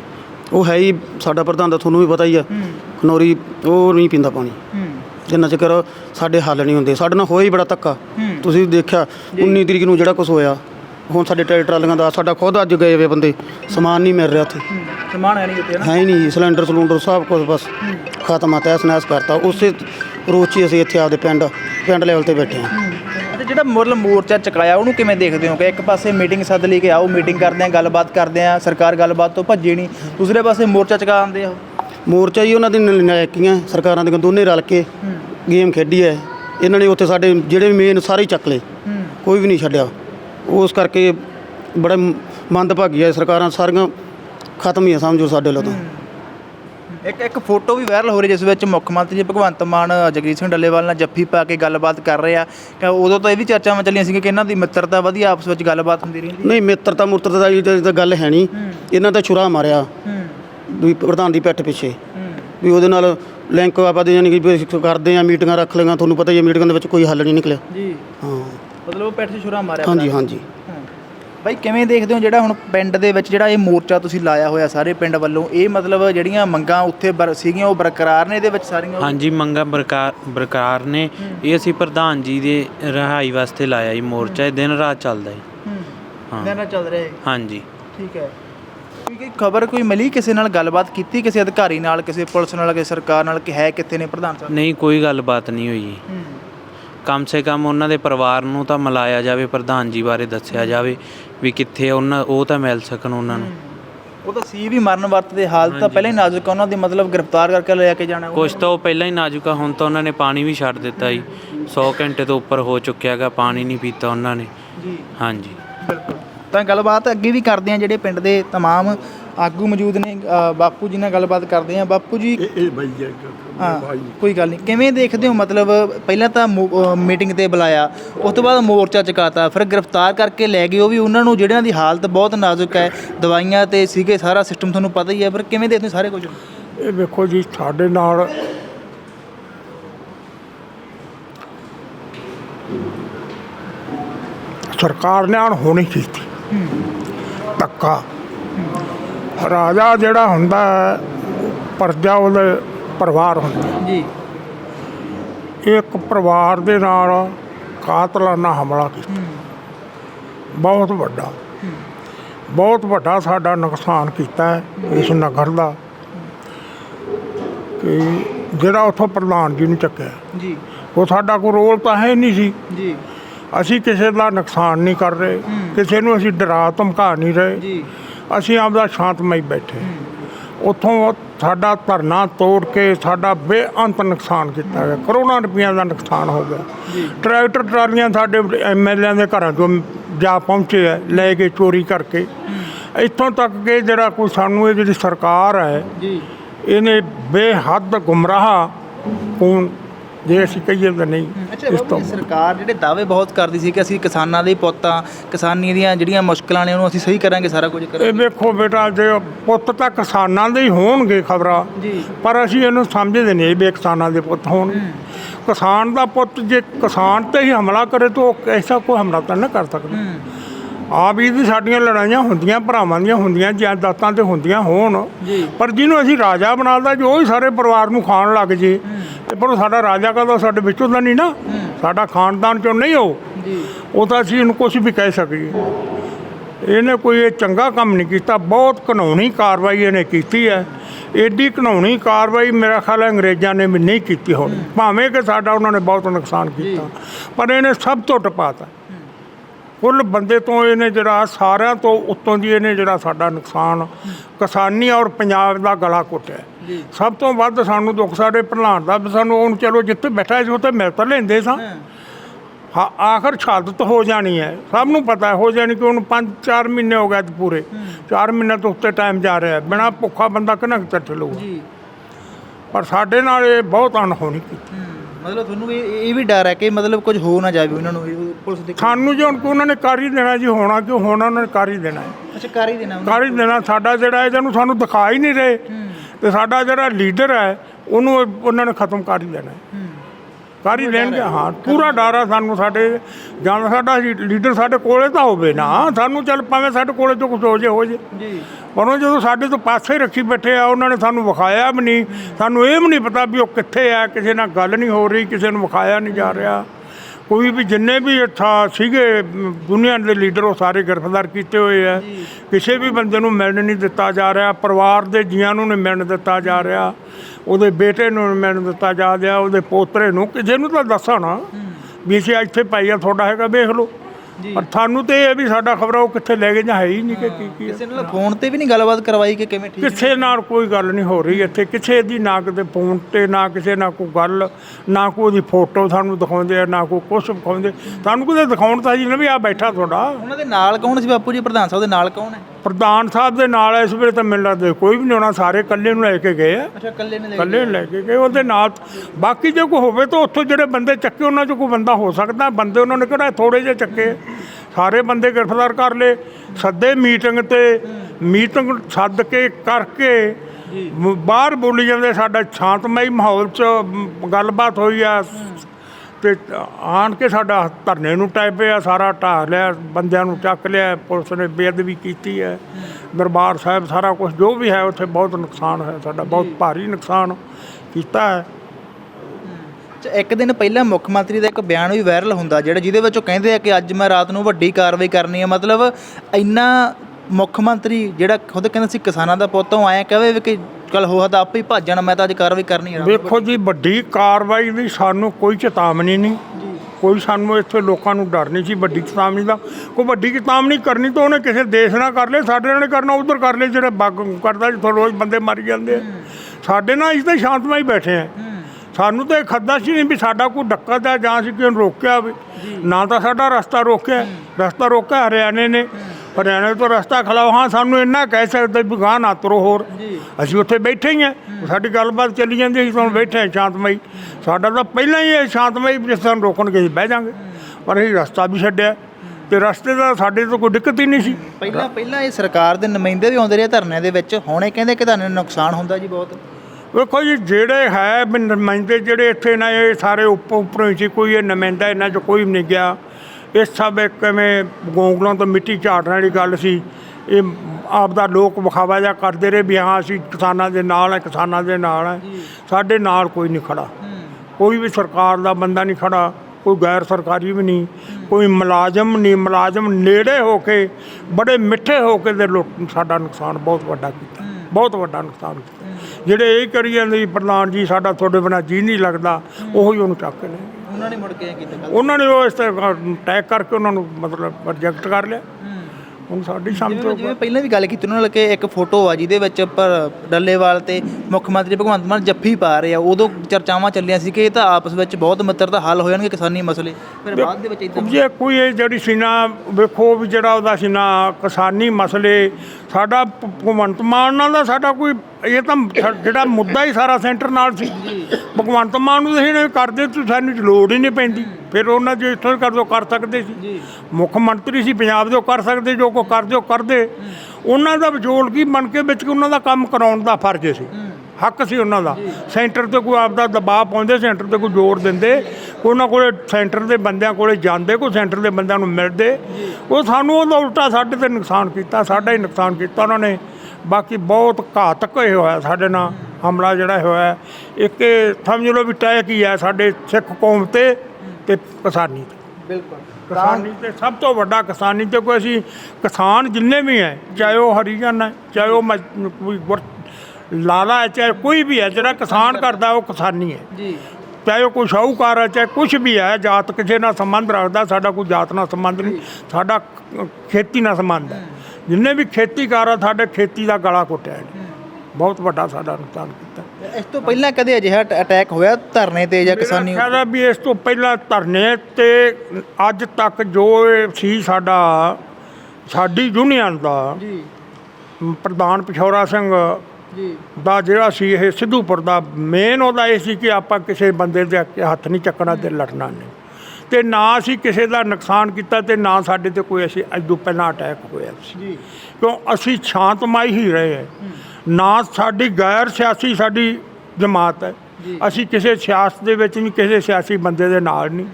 ਉਹ ਹੈ ਹੀ ਸਾਡਾ ਪ੍ਰਧਾਨ ਦਾ ਤੁਹਾਨੂੰ ਵੀ ਪਤਾ ਹੀ ਆ। ਖਨੌਰੀ ਉਹ ਨਹੀਂ ਪੀਂਦਾ ਪਾਣੀ। ਜਿੰਨਾ ਚਿਰ ਸਾਡੇ ਹੱਲ ਨਹੀਂ ਹੁੰਦੇ। ਸਾਡੇ ਨਾਲ ਹੋਇਆ ਹੀ ਬੜਾ ਧੱਕਾ। ਤੁਸੀਂ ਦੇਖਿਆ 19 ਤਰੀਕ ਨੂੰ ਜਿਹੜਾ ਕੁਝ ਹੋਇਆ ਹੁਣ ਸਾਡੇ ਟਰੈਕਟਰ ਟਰਾਲੀਆਂ ਦਾ ਸਾਡਾ ਖੁਦ ਅੱਜ ਗਏ ਵੇ ਬੰਦੇ। ਸਮਾਨ ਨਹੀਂ ਮਿਲ ਰਿਹਾ ਉੱਥੇ। ਸਮਾਨ ਹੈ ਨਹੀਂ ਨਾ ਹੈ ਹੀ ਨਹੀਂ ਸਿਲੰਡਰ ਸਲੂੰਡਰ ਸਭ ਕੁਝ ਬਸ। ਖਤਮ ਆ ਤੈਸ ਨੈਸ ਕਰਤਾ। ਉਸੇ ਰੋਚ ਅਸੀਂ ਇੱਥੇ ਆਪਦੇ ਪਿੰਡ ਪਿੰਡ ਲੈਵਲ ਤੇ ਬੈਠੇ ਹਾਂ। ਤੇ ਜਿਹੜਾ ਮੁਰਲ ਮੋਰਚਾ ਚੁਕਾਇਆ ਉਹਨੂੰ ਕਿਵੇਂ ਦੇਖਦੇ ਹੋ ਕਿ ਇੱਕ ਪਾਸੇ ਮੀਟਿੰਗ ਸੱਦ ਲਈ ਕਿ ਆਓ ਮੀਟਿੰਗ ਕਰਦੇ ਆਂ ਗੱਲਬਾਤ ਕਰਦੇ ਆਂ ਸਰਕਾਰ ਗੱਲਬਾਤ ਤੋਂ ਭੱਜੇ ਨਹੀਂ ਦੂਸਰੇ ਪਾਸੇ ਮੋਰਚਾ ਚੁਕਾ ਆਉਂਦੇ ਆ। ਮੋਰਚਾ ਹੀ ਉਹਨਾਂ ਦੀ ਨਲਾਇਕੀਆਂ ਸਰਕਾਰਾਂ ਦੀਆਂ ਦੋਨੇ ਰਲ ਕੇ ਗੇਮ ਖੇਡੀ ਹੈ। ਇਹਨਾਂ ਨੇ ਉੱਥੇ ਸਾਡੇ ਜਿਹੜੇ ਮੇਨ ਸਾਰੇ ਚੱਕ ਲਏ। ਕੋਈ ਵੀ ਨਹੀਂ ਛੱਡਿਆ। ਉਸ ਕਰਕੇ ਬੜਾ ਮੰਦਭਾਗੀ ਹੈ ਸਰਕਾਰਾਂ ਸਾਰੀਆਂ ਖਤਮ ਹੀ ਆ ਸਮਝੋ ਸਾਡੇ ਲਈ ਤਾਂ। ਇੱਕ ਇੱਕ ਫੋਟੋ ਵੀ ਵਾਇਰਲ ਹੋ ਰਹੀ ਜਿਸ ਵਿੱਚ ਮੁੱਖ ਮੰਤਰੀ ਜੀ ਭਗਵੰਤ ਮਾਨ ਜਗਜੀਤ ਸਿੰਘ ਡੱਲੇਵਾਲ ਨਾਲ ਜੱਫੀ ਪਾ ਕੇ ਗੱਲਬਾਤ ਕਰ ਰਹੇ ਆ। ਕਿ ਉਦੋਂ ਤਾਂ ਇਹ ਵੀ ਚਰਚਾਵਾਂ ਚੱਲੀਆਂ ਸੀ ਕਿ ਇਹਨਾਂ ਦੀ ਮਿੱਤਰਤਾ ਵਧੀਆ ਆਪਸ ਵਿੱਚ ਗੱਲਬਾਤ ਹੁੰਦੀ ਰਹਿੰਦੀ ਨਹੀਂ ਮਿੱਤਰਤਾ ਮੁਰਤਰਤਾ ਦੀ ਤਾਂ ਤਾਂ ਗੱਲ ਹੈ ਨਹੀਂ। ਇਹਨਾਂ ਤਾਂ ਛੁਰਾ ਮਾਰਿਆ। ਵੀ ਪ੍ਰਧਾਨ ਦੀ ਪਿੱਠ ਪਿੱਛੇ। ਵੀ ਉਹਦੇ ਨਾਲ ਲਿੰਕ ਆਪਾਂ ਦੇ ਯਾਨੀ ਕਿ ਕਰਦੇ ਆ ਮੀਟਿੰਗਾਂ ਰੱਖ ਲਈਆਂ ਤੁਹਾਨੂੰ ਪਤਾ ਹੀ ਹੈ ਮੀਟਿੰਗਾਂ ਦੇ ਵਿੱਚ ਕੋਈ ਹੱਲ ਨਹੀਂ ਨਿਕਲਿਆ। ਜੀ। ਹਾਂ। ਮਤਲਬ ਉਹ ਪੈਠ ਛੁਰਾ ਮਾਰਿਆ ਹਾਂਜੀ ਹਾਂਜੀ। ਬਾਈ ਕਿਵੇਂ ਦੇਖਦੇ ਹੋ ਜਿਹੜਾ ਹੁਣ ਪਿੰਡ ਦੇ ਵਿੱਚ ਜਿਹੜਾ ਇਹ ਮੋਰਚਾ ਤੁਸੀਂ ਲਾਇਆ ਹੋਇਆ ਸਾਰੇ ਪਿੰਡ ਵੱਲੋਂ? ਇਹ ਮਤਲਬ ਜਿਹੜੀਆਂ ਮੰਗਾਂ ਉੱਥੇ ਬਰ ਸੀਗੀਆਂ ਉਹ ਬਰਕਰਾਰ ਨੇ ਇਹਦੇ ਵਿੱਚ ਸਾਰੀਆਂ? ਹਾਂਜੀ ਮੰਗਾਂ ਬਰਕਾਰ ਬਰਕਰਾਰ ਨੇ। ਇਹ ਅਸੀਂ ਪ੍ਰਧਾਨ ਜੀ ਦੇ ਰਿਹਾਈ ਵਾਸਤੇ ਲਾਇਆ ਜੀ ਮੋਰਚਾ। ਇਹ ਦਿਨ ਰਾਤ ਚੱਲਦਾ ਜੀ। ਹੂੰ। ਹਾਂ। ਦਿਨ ਰਾਤ ਚੱਲ ਰਿਹਾ ਹੈ। ਹਾਂਜੀ। ਠੀਕ ਹੈ। ਕੋਈ ਖਬਰ ਕੋਈ ਮਿਲੀ ਕਿਸੇ ਨਾਲ ਗੱਲਬਾਤ ਕੀਤੀ? ਕਿਸੇ ਅਧਿਕਾਰੀ ਨਾਲ ਕਿਸੇ ਪੁਲਿਸ ਨਾਲ ਕਿਸੇ ਸਰਕਾਰ ਨਾਲ ਕਿ ਹੈ ਕਿੱਥੇ ਨੇ ਪ੍ਰਧਾਨ ਸਾਹਿਬ? ਨਹੀਂ ਕੋਈ ਗੱਲਬਾਤ ਨਹੀਂ ਹੋਈ ਜੀ। ਹੂੰ। ਕਮ ਸੇ ਕਮ ਉਹਨਾਂ ਦੇ ਪਰਿਵਾਰ ਨੂੰ ਤਾਂ ਮਿਲਾਇਆ ਜਾਵੇ ਪ੍ਰਧਾਨ ਜੀ ਬਾਰੇ ਦੱਸਿਆ ਜਾਵੇ ਵੀ ਕਿੱਥੇ ਆ ਉਹਨਾਂ ਉਹ ਤਾਂ ਮਿਲ ਸਕਣ ਉਹਨਾਂ ਨੂੰ ਉਹ ਤਾਂ ਸੀ ਵੀ ਮਰਨ ਵਰਤ ਦੇ ਹਾਲਤ ਤਾਂ ਪਹਿਲਾਂ ਹੀ ਨਾਜ਼ੁਕ ਆ, ਉਹਨਾਂ ਦੀ ਮਤਲਬ ਗ੍ਰਿਫਤਾਰ ਕਰਕੇ ਲੈ ਕੇ ਜਾਣਾ ਕੁਛ ਤਾਂ ਉਹ ਪਹਿਲਾਂ ਹੀ ਨਾਜ਼ੁਕਾ ਹੁਣ ਤਾਂ ਉਹਨਾਂ ਨੇ ਪਾਣੀ ਵੀ ਛੱਡ ਦਿੱਤਾ ਜੀ 100 ਘੰਟੇ ਤੋਂ ਉੱਪਰ ਹੋ ਚੁੱਕਿਆਗਾ ਪਾਣੀ ਨਹੀਂ ਪੀਤਾ ਉਹਨਾਂ ਨੇ ਜੀ ਹਾਂਜੀ ਬਿਲਕੁਲ ਤਾਂ ਗੱਲਬਾਤ ਅੱਗੇ ਵੀ ਕਰਦੇ ਆ ਜਿਹੜੇ ਪਿੰਡ ਦੇ तमाम ਆਗੂ ਮੌਜੂਦ ਨੇ ਅ, ਬਾਪੂ ਜੀ ਨਾਲ ਗੱਲਬਾਤ ਕਰਦੇ ਆ ਬਾਪੂ ਜੀ ਇਹ ਬਾਈ ਜੀ ਹਾਂ ਕੋਈ ਗੱਲ ਨਹੀਂ। ਕਿਵੇਂ ਦੇਖਦੇ ਹੋ? ਮਤਲਬ ਪਹਿਲਾਂ ਤਾਂ ਮੀਟਿੰਗ ਤੇ ਬੁਲਾਇਆ ਉਸ ਤੋਂ ਬਾਅਦ ਮੋਰਚਾ ਚੁਕਾਤਾ ਫਿਰ ਗ੍ਰਿਫਤਾਰ ਕਰਕੇ ਲੈ ਗਏ ਉਹ ਵੀ ਉਹਨਾਂ ਨੂੰ ਜਿਹੜਿਆਂ ਦੀ ਹਾਲਤ ਬਹੁਤ ਨਾਜ਼ੁਕ ਹੈ ਦਵਾਈਆਂ ਤੇ ਸੀਗੇ ਸਾਰਾ ਸਿਸਟਮ ਤੁਹਾਨੂੰ ਪਤਾ ਹੀ ਹੈ ਪਰ ਕਿਵੇਂ ਦੇਖਦੇ ਹੋ ਸਾਰੇ ਕੁਝ? ਇਹ ਵੇਖੋ ਜੀ ਸਾਡੇ ਨਾਲ ਸਰਕਾਰ ਨੇ ਹੋਣੀ ਕੀਤੀ। ਧੱਕਾ। ਰਾਜਾ ਜਿਹੜਾ ਹੁੰਦਾ ਹੈ, ਪ੍ਰਜਾ ਉਹਦੇ ਪਰਿਵਾਰ ਹੁੰਦਾ ਜੀ। ਇੱਕ ਪਰਿਵਾਰ ਦੇ ਨਾਲ ਕਾਤਲਾਨਾ ਹਮਲਾ ਕੀਤਾ। ਬਹੁਤ ਵੱਡਾ। ਬਹੁਤ ਵੱਡਾ ਸਾਡਾ ਨੁਕਸਾਨ ਕੀਤਾ ਇਸ ਨਗਰ ਦਾ। ਕਿ ਜਿਹੜਾ ਉੱਥੋਂ ਪ੍ਰਧਾਨ ਜੀ ਨੂੰ ਚੱਕਿਆ। ਜੀ। ਉਹ ਸਾਡਾ ਕੋਈ ਰੋਲ ਤਾਂ ਹੈ ਨਹੀਂ ਸੀ। ਜੀ। ਅਸੀਂ ਕਿਸੇ ਦਾ ਨੁਕਸਾਨ ਨਹੀਂ ਕਰ ਰਹੇ। ਕਿਸੇ ਨੂੰ ਅਸੀਂ ਡਰਾ ਧਮਕਾ ਨਹੀਂ ਰਹੇ। ਜੀ। ਅਸੀਂ ਆਪਦਾ ਸ਼ਾਂਤਮਈ ਬੈਠੇ। ਉੱਥੋਂ ਸਾਡਾ ਧਰਨਾ ਤੋੜ ਕੇ ਸਾਡਾ ਬੇਅੰਤ ਨੁਕਸਾਨ ਕੀਤਾ ਗਿਆ। ਕਰੋੜਾਂ ਰੁਪਈਆਂ ਦਾ ਨੁਕਸਾਨ ਹੋ ਗਿਆ। ਟਰੈਕਟਰ ਟਰਾਲੀਆਂ ਸਾਡੇ ਐਮਐਲਏਆਂ ਦੇ ਘਰਾਂ ਚੋਂ ਜਾ ਪਹੁੰਚੇ ਆ ਲੈ ਕੇ ਚੋਰੀ ਕਰਕੇ। ਇੱਥੋਂ ਤੱਕ ਕਿ ਜਿਹੜਾ ਕੋਈ ਸਾਨੂੰ ਇਹ ਜਿਹੜੀ ਸਰਕਾਰ ਹੈ ਜੀ। ਇਹਨੇ ਬੇਹੱਦ ਗੁੰਮਰਾਹ ਕੌਣ ਜੇ ਅਸੀਂ ਕਹੀਏ ਤਾਂ ਨਹੀਂ। ਅੱਛਾ ਬਾਬੂ ਜੀ, ਸਰਕਾਰ ਜਿਹੜੇ ਦਾਅਵੇ ਬਹੁਤ ਕਰਦੀ ਸੀ ਕਿ ਅਸੀਂ ਕਿਸਾਨਾਂ ਦੇ ਪੁੱਤਾਂ ਕਿਸਾਨੀ ਦੀਆਂ ਜਿਹੜੀਆਂ ਮੁਸ਼ਕਲਾਂ ਨੇ ਉਹਨੂੰ ਅਸੀਂ ਸਹੀ ਕਰਾਂਗੇ ਸਾਰਾ ਕੁਝ ਇਹ ਕਰਾਂਗੇ ਵੇਖੋ ਬੇਟਾ ਜੇ ਪੁੱਤ ਤਾਂ ਕਿਸਾਨਾਂ ਦੇ ਹੀ ਹੋਣਗੇ ਖਬਰਾਂ। ਜੀ। ਪਰ ਅਸੀਂ ਇਹਨੂੰ ਸਮਝਦੇ ਨਹੀਂ ਵੀ ਇਹ ਕਿਸਾਨਾਂ ਦੇ ਪੁੱਤ ਹੋਣ। ਕਿਸਾਨ ਦਾ ਪੁੱਤ ਜੇ ਕਿਸਾਨ ਤੇ ਹੀ ਹਮਲਾ ਕਰੇ ਤਾਂ ਉਹ ਐਸਾ ਕੋਈ ਹਮਲਾ ਤਾਂ ਨਾ ਕਰ ਸਕਦਾ। ਆ ਵੀ ਦੀ ਸਾਡੀਆਂ ਲੜਾਈਆਂ ਹੁੰਦੀਆਂ ਭਰਾਵਾਂ ਦੀਆਂ ਹੁੰਦੀਆਂ ਜਾਇਦਾਦਾਂ ਤੇ ਹੁੰਦੀਆਂ ਹੋਣ। ਪਰ ਜਿਹਨੂੰ ਅਸੀਂ ਰਾਜਾ ਬਣਾਦਾ ਜੋ ਹੀ ਸਾਰੇ ਪਰਿਵਾਰ ਨੂੰ ਖਾਣ ਲੱਗ ਜੇ। ਤੇ ਪਰ ਸਾਡਾ ਰਾਜਾ ਕਦੋਂ ਸਾਡੇ ਵਿੱਚੋਂ ਦਾ ਨਹੀਂ ਨਾ? ਸਾਡਾ ਖਾਨਦਾਨ ਚੋਂ ਨਹੀਂ ਉਹ। ਉਹ ਤਾਂ ਅਸੀਂ ਇਹਨੂੰ ਕੁਝ ਵੀ ਕਹਿ ਸਕੀਏ। ਇਹਨੇ ਕੋਈ ਇਹ ਚੰਗਾ ਕੰਮ ਨਹੀਂ ਕੀਤਾ ਬਹੁਤ ਕਾਨੂੰਨੀ ਕਾਰਵਾਈ ਇਹਨੇ ਕੀਤੀ ਹੈ। ਏਡੀ ਕਾਨੂੰਨੀ ਕਾਰਵਾਈ ਮੇਰਾ ਖਿਆਲ ਹੈ ਅੰਗਰੇਜ਼ਾਂ ਨੇ ਵੀ ਨਹੀਂ ਕੀਤੀ ਹੋਣੀ। ਭਾਵੇਂ ਕਿ ਸਾਡਾ ਉਹਨਾਂ ਨੇ ਬਹੁਤ ਨੁਕਸਾਨ ਕੀਤਾ। ਪਰ ਇਹਨੇ ਸਭ ਤੋਂ ਟਪਾਤਾ। ਕੁੱਲ ਬੰਦੇ ਤੋਂ ਇਹਨੇ ਜਿਹੜਾ ਸਾਰਿਆਂ ਤੋਂ ਉੱਤੋਂ ਦੀ ਇਹਨੇ ਜਿਹੜਾ ਸਾਡਾ ਨੁਕਸਾਨ। ਕਿਸਾਨੀ ਔਰ ਪੰਜਾਬ ਦਾ ਗਲਾ ਘੁੱਟਿਆ। ਸਭ ਤੋਂ ਵੱਧ ਸਾਨੂੰ ਦੁੱਖ ਸਾਡੇ ਪ੍ਰਧਾਨ ਦਾ ਸਾਨੂੰ ਉਹਨੂੰ ਚਲੋ ਜਿੱਥੇ ਬੈਠਾ ਸੀ ਉੱਥੇ ਮਿਲ ਤਾਂ ਲੈਂਦੇ ਸਾਂ। ਹਾਂ। ਆਖਰ ਸ਼ਹਾਦਤ ਹੋ ਜਾਣੀ ਹੈ। ਸਭ ਨੂੰ ਪਤਾ ਹੈ ਜਾਣੀ ਕਿ ਉਹਨੂੰ 5-4 ਮਹੀਨੇ ਹੋ ਗਏ ਪੂਰੇ। 4 ਮਹੀਨੇ ਤੋਂ ਉੱਤੇ ਟਾਈਮ ਜਾ ਰਿਹਾ ਬਿਨਾ ਭੁੱਖਾ ਬੰਦਾ ਕਿੰਨਾ ਕੁ ਚਿਰ ਚੱਲੂਗਾ ਜੀ। ਪਰ ਸਾਡੇ ਨਾਲ ਇਹ ਬਹੁਤ ਅਣਹੋਣੀ ਕੀਤੀ। ਮਤਲਬ ਤੁਹਾਨੂੰ ਇਹ ਇਹ ਵੀ ਡਰ ਹੈ ਕਿ ਮਤਲਬ ਕੁਝ ਹੋ ਨਾ ਜਾਵੇ ਉਹਨਾਂ ਨੂੰ ਇਹ ਪੁਲਿਸ ਦੇ ਸਾਨੂੰ ਜੋ ਉਹਨਾਂ ਨੇ ਕਰ ਹੀ ਦੇਣਾ ਜੀ ਹੋਣਾ ਕਿ ਹੋਣਾ ਉਹਨਾਂ ਨੇ ਕਰ ਹੀ ਦੇਣਾ ਹੈ। ਅੱਛਾ ਕਰ ਹੀ ਦੇਣਾ ਕਰ ਹੀ ਦੇਣਾ। ਸਾਡਾ ਜਿਹੜਾ ਇਹਨੂੰ ਸਾਨੂੰ ਦਿਖਾ ਹੀ ਨਹੀਂ ਰਹੇ ਤੇ ਸਾਡਾ ਜਿਹੜਾ ਲੀਡਰ ਹੈ ਉਹਨੂੰ ਉਹਨਾਂ ਨੇ ਖਤਮ ਕਰ ਹੀ ਦੇਣਾ ਹੈ। ਹੀ ਦੇਣਗੇ ਹਾਂ ਪੂਰਾ ਡਰ ਆ ਸਾਨੂੰ ਸਾਡੇ। ਜਾਂ ਸਾਡਾ ਲੀਡਰ ਸਾਡੇ ਕੋਲੇ ਤਾਂ ਹੋਵੇ ਨਾ। ਸਾਨੂੰ ਚੱਲ ਭਾਵੇਂ ਸਾਡੇ ਕੋਲੇ ਜੋ ਕੁਝ ਹੋ ਜੇ ਹੋ ਜੇ। ਜੀ। ਪਰ ਉਹ ਜਦੋਂ ਸਾਡੇ ਤੋਂ ਪਾਸੇ ਰੱਖੀ ਬੈਠੇ ਆ ਉਹਨਾਂ ਨੇ ਸਾਨੂੰ ਵਿਖਾਇਆ ਵੀ ਨਹੀਂ। ਸਾਨੂੰ ਇਹ ਵੀ ਨਹੀਂ ਪਤਾ ਵੀ ਉਹ ਕਿੱਥੇ ਆ ਕਿਸੇ ਨਾਲ ਗੱਲ ਨਹੀਂ ਹੋ ਰਹੀ ਕਿਸੇ ਨੂੰ ਵਿਖਾਇਆ ਨਹੀਂ ਜਾ ਰਿਹਾ। ਕੋਈ ਵੀ ਜਿੰਨੇ ਵੀ ਇੱਥਾ ਸੀਗੇ ਦੁਨੀਆ ਦੇ ਲੀਡਰ ਉਹ ਸਾਰੇ ਗ੍ਰਿਫਤਾਰ ਕੀਤੇ ਹੋਏ ਆ। ਕਿਸੇ ਵੀ ਬੰਦੇ ਨੂੰ ਮਿਲਣ ਨਹੀਂ ਦਿੱਤਾ ਜਾ ਰਿਹਾ। ਪਰਿਵਾਰ ਦੇ ਜੀਆਂ ਨੂੰ ਨਹੀਂ ਮਿਲਣ ਦਿੱਤਾ ਜਾ ਰਿਹਾ। ਉਹਦੇ ਬੇਟੇ ਨੂੰ ਮਿਲਣ ਦਿੱਤਾ ਜਾ ਰਿਹਾ ਉਹਦੇ ਪੋਤਰੇ ਨੂੰ ਕਿਸੇ ਨੂੰ ਤਾਂ ਦੱਸਣਾ ਵੀ ਅਸੀਂ ਇੱਥੇ ਪਾਈ ਆ ਤੁਹਾਡਾ ਹੈਗਾ ਵੇਖ ਲਓ। ਪਰ ਤੁਹਾਨੂੰ ਤੇ ਇਹ ਵੀ ਸਾਡਾ ਖਬਰ ਉਹ ਕਿੱਥੇ ਲੈ ਗਏ ਜਾਂ ਹੈ ਹੀ ਨਹੀਂ ਕਿ ਕੀ ਕੀ। ਕਿਸੇ ਨਾਲ ਫੋਨ ਤੇ ਵੀ ਨਹੀਂ ਗੱਲਬਾਤ ਕਰਵਾਈ ਕਿ ਕਿਵੇਂ ਠੀਕ ਕਿਸੇ ਨਾਲ ਕੋਈ ਗੱਲ ਨਹੀਂ ਹੋ ਰਹੀ ਇੱਥੇ ਕਿਸੇ ਦੀ ਨਾ ਕਿਤੇ ਫੋਨ ਤੇ ਨਾ ਕਿਸੇ ਨਾਲ ਕੋਈ ਗੱਲ ਨਾ ਕੋਈ ਉਹਦੀ ਫੋਟੋ ਸਾਨੂੰ ਦਿਖਾਉਂਦੇ ਆ ਨਾ ਕੋਈ ਕੁਛ ਦਿਖਾਉਂਦੇ ਸਾਨੂੰ ਕਿਤੇ ਦਿਖਾਉਣ ਤਾਂ ਜੀ ਨਾ ਵੀ ਆ ਬੈਠਾ ਤੁਹਾਡਾ। ਉਹਨਾਂ ਦੇ ਨਾਲ ਕੌਣ ਸੀ ਬਾਪੂ ਜੀ? ਪ੍ਰਧਾਨ ਸਾਹਿਬ ਦੇ ਨਾਲ ਕੌਣ ਹੈ? ਪ੍ਰਧਾਨ ਸਾਹਿਬ ਦੇ ਨਾਲ ਇਸ ਵੇਲੇ ਤਾਂ ਮੈਨੂੰ ਲੱਗਦਾ ਕੋਈ ਵੀ ਨਹੀਂ ਹੋਣਾ ਸਾਰੇ ਇਕੱਲੇ ਨੂੰ ਲੈ ਕੇ ਗਏ ਆ। ਅੱਛਾ ਇਕੱਲੇ ਨੇ ਇਕੱਲੇ ਲੈ ਕੇ ਗਏ ਉਹਦੇ ਨਾਲ ਬਾਕੀ ਜੇ ਕੋਈ ਹੋਵੇ ਤਾਂ ਉੱਥੋਂ ਜਿਹੜੇ ਬੰਦੇ ਚੱਕੇ ਉਹਨਾਂ 'ਚੋਂ ਕੋਈ ਬੰਦਾ ਹੋ ਸਕਦਾ ਬੰਦੇ ਉਹਨਾਂ ਨੇ ਕਿਹੜਾ ਥੋੜੇ ਜਿਹੇ ਚੱਕੇ। ਸਾਰੇ ਬੰਦੇ ਗ੍ਰਿਫਤਾਰ ਕਰ ਲਏ ਸੱਦੇ ਮੀਟਿੰਗ ਤੇ ਮੀਟਿੰਗ ਸੱਦ ਕੇ ਕਰਕੇ ਬਾਹਰ ਬੋਲੀ ਜਾਂਦੇ ਸਾਡਾ ਸ਼ਾਂਤਮਈ ਮਾਹੌਲ 'ਚ ਗੱਲਬਾਤ ਹੋਈ ਆ ਤੇ ਆਣ ਕੇ ਸਾਡਾ ਧਰਨੇ ਨੂੰ ਟਾਈਪ ਆ ਸਾਰਾ ਢਾਹ ਲਿਆ, ਬੰਦਿਆਂ ਨੂੰ ਚੱਕ ਲਿਆ, ਪੁਲਿਸ ਨੇ ਬੇਅਦਬੀ ਕੀਤੀ ਹੈ। ਦਰਬਾਰ ਸਾਹਿਬ ਸਾਰਾ ਕੁਝ ਜੋ ਵੀ ਹੈ ਉੱਥੇ ਬਹੁਤ ਨੁਕਸਾਨ ਹੈ ਸਾਡਾ ਬਹੁਤ ਭਾਰੀ ਨੁਕਸਾਨ ਕੀਤਾ ਹੈ। ਇੱਕ ਦਿਨ ਪਹਿਲਾਂ ਮੁੱਖ ਮੰਤਰੀ ਦਾ ਇੱਕ ਬਿਆਨ ਵੀ ਵਾਇਰਲ ਹੁੰਦਾ, ਜਿਹੜਾ ਜਿਹਦੇ ਵਿੱਚ ਉਹ ਕਹਿੰਦੇ ਆ ਕਿ ਅੱਜ ਮੈਂ ਰਾਤ ਨੂੰ ਵੱਡੀ ਕਾਰਵਾਈ ਕਰਨੀ ਹੈ ਮਤਲਬ ਇੰਨਾ ਮੁੱਖ ਮੰਤਰੀ ਜਿਹੜਾ ਖੁਦ ਕਹਿੰਦਾ ਸੀ ਕਿਸਾਨਾਂ ਦਾ ਪੁੱਤ ਆਇਆ ਕਹੇ ਵੀ ਕਿ ਕੱਲ ਹੋਇਆ ਤਾਂ ਆਪੇ ਹੀ ਭੱਜ ਜਾਣਾ ਮੈਂ ਤਾਂ ਅੱਜ ਕਾਰਵਾਈ ਕਰਨੀ ਹੈ ਵੇਖੋ ਜੀ ਵੱਡੀ ਕਾਰਵਾਈ ਦੀ ਸਾਨੂੰ ਕੋਈ ਚੇਤਾਵਨੀ ਨਹੀਂ। ਕੋਈ ਸਾਨੂੰ ਇੱਥੇ ਲੋਕਾਂ ਨੂੰ ਡਰ ਨਹੀਂ ਸੀ ਵੱਡੀ ਚੇਤਾਵਨੀ ਦਾ। ਕੋਈ ਵੱਡੀ ਚੇਤਾਵਨੀ ਕਰਨੀ ਤਾਂ ਉਹਨੇ ਕਿਸੇ ਦੇਸ਼ ਨਾਲ ਕਰ ਲਏ ਸਾਡੇ ਨਾਲ ਕਰਨਾ ਉਧਰ ਕਰ ਲਏ ਜਿਹੜੇ ਬੱਗ ਕਰਦਾ ਜਿੱਥੋਂ ਰੋਜ਼ ਬੰਦੇ ਮਾਰੀ ਜਾਂਦੇ ਆ। ਸਾਡੇ ਨਾਲ ਇਸ ਤੇ ਸ਼ਾਂਤਮਈ ਬੈਠੇ ਆ। ਸਾਨੂੰ ਤਾਂ ਇਹ ਖੱਦਾ ਸੀ ਨਹੀਂ ਵੀ ਸਾਡਾ ਕੋਈ ਡੱਕਾ ਦਾ ਜਾਂ ਅਸੀਂ ਕਿਉਂ ਰੋਕਿਆ ਨਾ ਤਾਂ ਸਾਡਾ ਰਸਤਾ ਰੋਕਿਆ। ਰਸਤਾ ਰੋਕਿਆ ਹਰਿਆਣੇ ਨੇ। ਹਰਿਆਣੇ ਤੋਂ ਰਸਤਾ ਖਲਾਓ ਹਾਂ ਸਾਨੂੰ ਇੰਨਾ ਕਹਿ ਸਕਦੇ ਵੀ ਗਾਂ ਨਾ ਤੁਰੋ ਹੋਰ। ਅਸੀਂ ਉੱਥੇ ਬੈਠੇ ਹੀ ਆ ਸਾਡੀ ਗੱਲਬਾਤ ਚੱਲੀ ਜਾਂਦੀ ਅਸੀਂ ਤਾਂ ਬੈਠੇ ਹਾਂ ਸ਼ਾਂਤਮਈ। ਸਾਡਾ ਤਾਂ ਪਹਿਲਾਂ ਹੀ ਇਹ ਸ਼ਾਂਤਮਈ ਜਿਸ ਤਰ੍ਹਾਂ ਰੋਕਣਗੇ ਅਸੀਂ ਬਹਿ ਜਾਾਂਗੇ। ਪਰ ਅਸੀਂ ਰਸਤਾ ਵੀ ਛੱਡਿਆ। ਤੇ ਰਸਤੇ ਦਾ ਸਾਡੇ ਤੋਂ ਕੋਈ ਦਿੱਕਤ ਹੀ ਨਹੀਂ ਸੀ। ਪਹਿਲਾਂ ਪਹਿਲਾਂ ਇਹ ਸਰਕਾਰ ਦੇ ਨੁਮਾਇੰਦੇ ਵੀ ਆਉਂਦੇ ਰਹੇ ਧਰਨੇ ਦੇ ਵਿੱਚ। ਹੁਣ ਇਹ ਕਹਿੰਦੇ ਕਿ ਤੁਹਾਨੂੰ ਨੁਕਸਾਨ ਹੁੰਦਾ ਜੀ ਬਹੁਤ। ਵੇਖੋ ਜੀ ਜਿਹੜੇ ਹੈ ਨੁਮਾਇੰਦੇ ਜਿਹੜੇ ਇੱਥੇ ਨਾ ਇਹ ਸਾਰੇ ਉੱਪਰ ਉੱਪਰੋਂ ਹੀ ਸੀ। ਕੋਈ ਇਹ ਨੁਮਾਇੰਦਾ ਇਹਨਾਂ 'ਚ ਕੋਈ ਨਹੀਂ ਗਿਆ। ਇਹ ਸਭ ਇੱਕ ਕਿਵੇਂ ਗੋਂਗਲੋਂ ਤੋਂ ਮਿੱਟੀ ਝਾੜਨ ਵਾਲੀ ਗੱਲ ਸੀ ਇਹ ਆਪ ਦਾ ਲੋਕ ਵਿਖਾਵਾ ਜਿਹਾ ਕਰਦੇ ਰਹੇ ਵੀ ਹਾਂ ਅਸੀਂ ਕਿਸਾਨਾਂ ਦੇ ਨਾਲ ਹੈ ਕਿਸਾਨਾਂ ਦੇ ਨਾਲ ਹੈ। ਸਾਡੇ ਨਾਲ ਕੋਈ ਨਹੀਂ ਖੜਾ। ਕੋਈ ਵੀ ਸਰਕਾਰ ਦਾ ਬੰਦਾ ਨਹੀਂ ਖੜਾ ਕੋਈ ਗੈਰ ਸਰਕਾਰੀ ਵੀ ਨਹੀਂ ਕੋਈ ਮੁਲਾਜ਼ਮ ਨਹੀਂ ਮੁਲਾਜ਼ਮ ਨੇੜੇ ਹੋ ਕੇ ਬੜੇ ਮਿੱਠੇ ਹੋ ਕੇ ਦੇ ਲੋਕ ਸਾਡਾ ਨੁਕਸਾਨ ਬਹੁਤ ਵੱਡਾ ਕੀਤਾ ਬਹੁਤ ਵੱਡਾ ਨੁਕਸਾਨ ਕੀਤਾ। ਜਿਹੜੇ ਇਹ ਕਰੀ ਜਾਂਦੇ ਜੀ ਪ੍ਰਧਾਨ ਜੀ ਸਾਡਾ ਤੁਹਾਡੇ ਬਿਨਾਂ ਜੀ ਨਹੀਂ ਲੱਗਦਾ ਉਹੀ ਉਹਨੂੰ ਚੱਕ ਕੇ ਲੈ। ਉਹਨਾਂ ਨੇ ਮੁੜ ਕੇ ਇਹ ਕੀਤਾ? ਉਹਨਾਂ ਨੇ ਉਹ ਇਸ ਤਰ੍ਹਾਂ ਟੈਗ ਕਰਕੇ ਉਹਨਾਂ ਨੂੰ ਮਤਲਬ ਰਿਜੈਕਟ ਕਰ ਲਿਆ। ਹੁਣ ਸਾਡੀ ਸਮਝ ਤੋਂ ਜਿਵੇਂ ਪਹਿਲਾਂ ਵੀ ਗੱਲ ਕੀਤੀ ਉਹਨਾਂ ਨਾਲ ਕਿ ਇੱਕ ਫੋਟੋ ਆ ਜਿਹਦੇ ਵਿੱਚ ਪਰ ਡੱਲੇਵਾਲ ਤੇ ਮੁੱਖ ਮੰਤਰੀ ਭਗਵੰਤ ਮਾਨ ਜੱਫੀ ਪਾ ਰਹੇ ਆ। ਉਦੋਂ ਚਰਚਾਵਾਂ ਚੱਲੀਆਂ ਸੀ ਕਿ ਇਹ ਤਾਂ ਆਪਸ ਵਿੱਚ ਬਹੁਤ ਮਿੱਤਰਤਾ ਹੱਲ ਹੋ ਜਾਣਗੇ ਕਿਸਾਨੀ ਮਸਲੇ। ਫਿਰ ਬਾਅਦ ਦੇ ਵਿੱਚ ਇਦਾਂ ਜੇ ਕੋਈ ਇਹ ਜਿਹੜੀ ਸੀ ਨਾ ਵੇਖੋ ਵੀ ਜਿਹੜਾ ਉਹਦਾ ਸੀ ਨਾ ਕਿਸਾਨੀ ਮਸਲੇ ਸਾਡਾ ਭਗਵੰਤ ਮਾਨ ਨਾਲ ਦਾ ਸਾਡਾ ਕੋਈ ਇਹ ਤਾਂ ਜਿਹੜਾ ਮੁੱਦਾ ਹੀ ਸਾਰਾ ਸੈਂਟਰ ਨਾਲ ਸੀ। ਭਗਵੰਤ ਮਾਨ ਨੂੰ ਅਸੀਂ ਕਰਦੇ ਤੇ ਸਾਨੂੰ ਲੋੜ ਹੀ ਨਹੀਂ ਪੈਂਦੀ। ਫਿਰ ਉਹਨਾਂ ਜੇ ਇੱਥੋਂ ਕਰ ਦੋ ਕਰ ਸਕਦੇ ਸੀ। ਮੁੱਖ ਮੰਤਰੀ ਸੀ ਪੰਜਾਬ ਦੇ ਉਹ ਕਰ ਸਕਦੇ ਜੋ ਕੋ ਕਰਦੇ ਉਹ ਕਰਦੇ। ਉਹਨਾਂ ਦਾ ਵਿਚੋਲ ਕੀ ਬਣ ਕੇ ਵਿੱਚ ਉਹਨਾਂ ਦਾ ਕੰਮ ਕਰਾਉਣ ਦਾ ਫਰਜ਼ ਸੀ। ਹੱਕ ਸੀ ਉਹਨਾਂ ਦਾ। ਸੈਂਟਰ ਤੇ ਕੋਈ ਆਪਦਾ ਦਬਾਅ ਪਾਉਂਦੇ ਸੈਂਟਰ ਤੇ ਕੋਈ ਜ਼ੋਰ ਦਿੰਦੇ ਉਹਨਾਂ ਕੋਲੇ ਸੈਂਟਰ ਦੇ ਬੰਦਿਆਂ ਕੋਲੇ ਜਾਂਦੇ ਕੋਈ ਸੈਂਟਰ ਦੇ ਬੰਦਿਆਂ ਨੂੰ ਮਿਲਦੇ। ਉਹ ਸਾਨੂੰ ਉਹਦਾ ਉਲਟਾ ਸਾਡੇ ਤੇ ਨੁਕਸਾਨ ਕੀਤਾ ਸਾਡਾ ਹੀ ਨੁਕਸਾਨ ਕੀਤਾ ਉਹਨਾਂ ਨੇ। ਬਾਕੀ ਬਹੁਤ ਘਾਤਕ ਇਹ ਹੋਇਆ ਸਾਡੇ ਨਾਲ ਹਮਲਾ ਜਿਹੜਾ ਹੋਇਆ। ਇੱਕ ਸਮਝ ਲਓ ਵੀ ਟੈਕ ਹੀ ਹੈ ਸਾਡੇ ਸਿੱਖ ਕੌਮ ਤੇ ਤੇ ਕਿਸਾਨੀ ਤੇ। ਬਿਲਕੁਲ। ਕਿਸਾਨੀ ਤੇ ਸਭ ਤੋਂ ਵੱਡਾ ਕਿਸਾਨੀ ਤੇ ਕੋਈ ਅਸੀਂ ਕਿਸਾਨ ਜਿੰਨੇ ਵੀ ਹੈ ਚਾਹੇ ਉਹ ਹਰੀਜਨ ਹੈ ਚਾਹੇ ਉਹ ਕੋਈ ਗੁਰ- ਲਾਲਾ ਹੈ ਚਾਹੇ ਕੋਈ ਵੀ ਹੈ ਜਿਹੜਾ ਕਿਸਾਨ ਕਰਦਾ ਉਹ ਕਿਸਾਨੀ ਹੈ। ਜੀ। ਚਾਹੇ ਉਹ ਕੋਈ ਸ਼ਾਹੂਕਾਰ ਹੈ ਚਾਹੇ ਕੁਝ ਵੀ ਹੈ ਜਾਤ ਕਿਸੇ ਨਾਲ ਸੰਬੰਧ ਰੱਖਦਾ ਸਾਡਾ ਕੋਈ ਜਾਤ ਨਾਲ ਸੰਬੰਧ ਨਹੀਂ ਸਾਡਾ ਖੇਤੀ ਨਾਲ ਸੰਬੰਧ ਹੈ। ਜਿੰਨੇ ਵੀ ਖੇਤੀਕਾਰ ਆ ਸਾਡੇ ਖੇਤੀ ਦਾ ਗਲਾ ਘੁੱਟਿਆ ਇਹਨੇ ਬਹੁਤ ਵੱਡਾ ਸਾਡਾ ਨੁਕਸਾਨ ਕੀਤਾ। ਇਸ ਤੋਂ ਪਹਿਲਾਂ ਕਦੇ ਅਜਿਹਾ ਅਟ- ਅਟੈਕ ਹੋਇਆ ਧਰਨੇ ਤੇ ਜਾਂ ਕਿਸਾਨੀ ਹੈ ਵੀ ਇਸ ਤੋਂ ਪਹਿਲਾਂ ਧਰਨੇ ਤੇ ਅੱਜ ਤੱਕ ਜੋ ਸੀ ਸਾਡਾ ਸਾਡੀ ਯੂਨੀਅਨ ਦਾ ਜੀ। ਪ੍ਰਧਾਨ ਪਿਛੌਰਾ ਸਿੰਘ ਦਾ ਜਿਹੜਾ ਸੀ ਇਹ ਸਿੱਧੂਪੁਰ ਦਾ ਮੇਨ ਉਹਦਾ ਇਹ ਸੀ ਕਿ ਆਪਾਂ ਕਿਸੇ ਬੰਦੇ ਦੇ ਹੱਥ ਨਹੀਂ ਚੱਕਣਾ ਤੇ ਲੜਨਾ ਨਹੀਂ। ਤੇ ਨਾ ਅਸੀਂ ਕਿਸੇ ਦਾ ਨੁਕਸਾਨ ਕੀਤਾ ਤੇ ਨਾ ਸਾਡੇ ਤੇ ਕੋਈ ਅਸੀਂ ਅੱਜ ਤੋਂ ਪਹਿਲਾਂ ਅਟੈਕ ਹੋਇਆ ਸੀ। ਜੀ। ਕਿਉਂ? ਅਸੀਂ ਸ਼ਾਂਤਮਈ ਹੀ ਰਹੇ ਹੈ। ਨਾ ਸਾਡੀ ਗੈਰ ਸਿਆਸੀ ਸਾਡੀ ਜਮਾਤ ਹੈ। ਅਸੀਂ ਕਿਸੇ ਸਿਆਸਤ ਦੇ ਵਿੱਚ ਨਹੀਂ ਕਿਸੇ ਸਿਆਸੀ ਬੰਦੇ ਦੇ ਨਾਲ ਨਹੀਂ।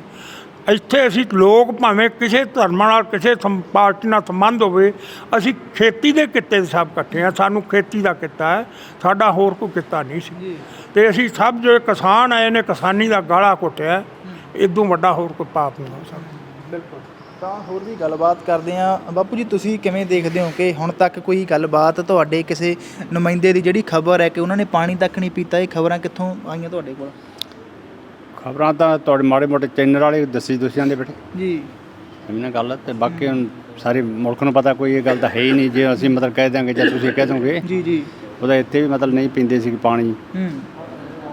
ਇੱਥੇ ਅਸੀਂ ਲੋਕ ਭਾਵੇਂ ਕਿਸੇ ਧਰਮ ਨਾਲ ਕਿਸੇ ਸੰ- ਪਾਰਟੀ ਨਾਲ ਸੰਬੰਧ ਹੋਵੇ ਅਸੀਂ ਖੇਤੀ ਦੇ ਕਿੱਤੇ ਦੇ ਸਭ ਇਕੱਠੇ ਆ ਸਾਨੂੰ ਖੇਤੀ ਦਾ ਕਿੱਤਾ ਹੈ ਸਾਡਾ ਹੋਰ ਕੋਈ ਕਿੱਤਾ ਨਹੀਂ ਸੀ। ਤੇ ਅਸੀਂ ਸਭ ਜੋ ਕਿਸਾਨ ਆਏ ਨੇ ਕਿਸਾਨੀ ਦਾ ਗਾਲਾ ਘੁੱਟਿਆ ਇਦੋਂ ਵੱਡਾ ਹੋਰ ਕੋਈ ਪਾਪ ਨਹੀਂ ਹੋ ਸਕਦਾ ਬਿਲਕੁਲ। ਤਾਂ ਹੋਰ ਵੀ ਗੱਲਬਾਤ ਕਰਦੇ ਆ ਬਾਪੂ ਜੀ ਤੁਸੀਂ ਕਿਵੇਂ ਦੇਖਦੇ ਹੋ ਕਿ ਹੁਣ ਤੱਕ ਕੋਈ ਗੱਲਬਾਤ ਤੁਹਾਡੇ ਕਿਸੇ ਨੁਮਾਇੰਦੇ ਦੀ ਜਿਹੜੀ ਖਬਰ ਹੈ ਕਿ ਉਹਨਾਂ ਨੇ ਪਾਣੀ ਤੱਕ ਨਹੀਂ ਪੀਤਾ ਇਹ ਖਬਰਾਂ ਕਿੱਥੋਂ ਆਈਆਂ ਤੁਹਾਡੇ ਕੋਲ? ਖਬਰਾਂ ਤਾਂ ਤੁਹਾਡੇ ਮਾੜੇ ਮੋਟੇ ਚੈਨਲ ਵਾਲੇ ਦੱਸੀ ਦੁਸੀ ਜਾਂਦੇ ਬੈਠੇ। ਜੀ। ਸਮਝਣਾ ਗੱਲ ਤੇ ਬਾਕੀ ਹੁਣ ਸਾਰੇ ਮੁਲਕ ਨੂੰ ਪਤਾ ਕੋਈ ਇਹ ਗੱਲ ਤਾਂ ਹੈ ਹੀ ਨਹੀਂ ਜੇ ਅਸੀਂ ਮਤਲਬ ਕਹਿ ਦਿਆਂਗੇ ਜਾਂ ਤੁਸੀਂ ਕਹਿ ਦੋਗੇ। ਜੀ ਜੀ। ਉਹਦਾ ਇੱਥੇ ਵੀ ਮਤਲਬ ਨਹੀਂ ਪੀਂਦੇ ਸੀ ਪਾਣੀ। ਹੂੰ।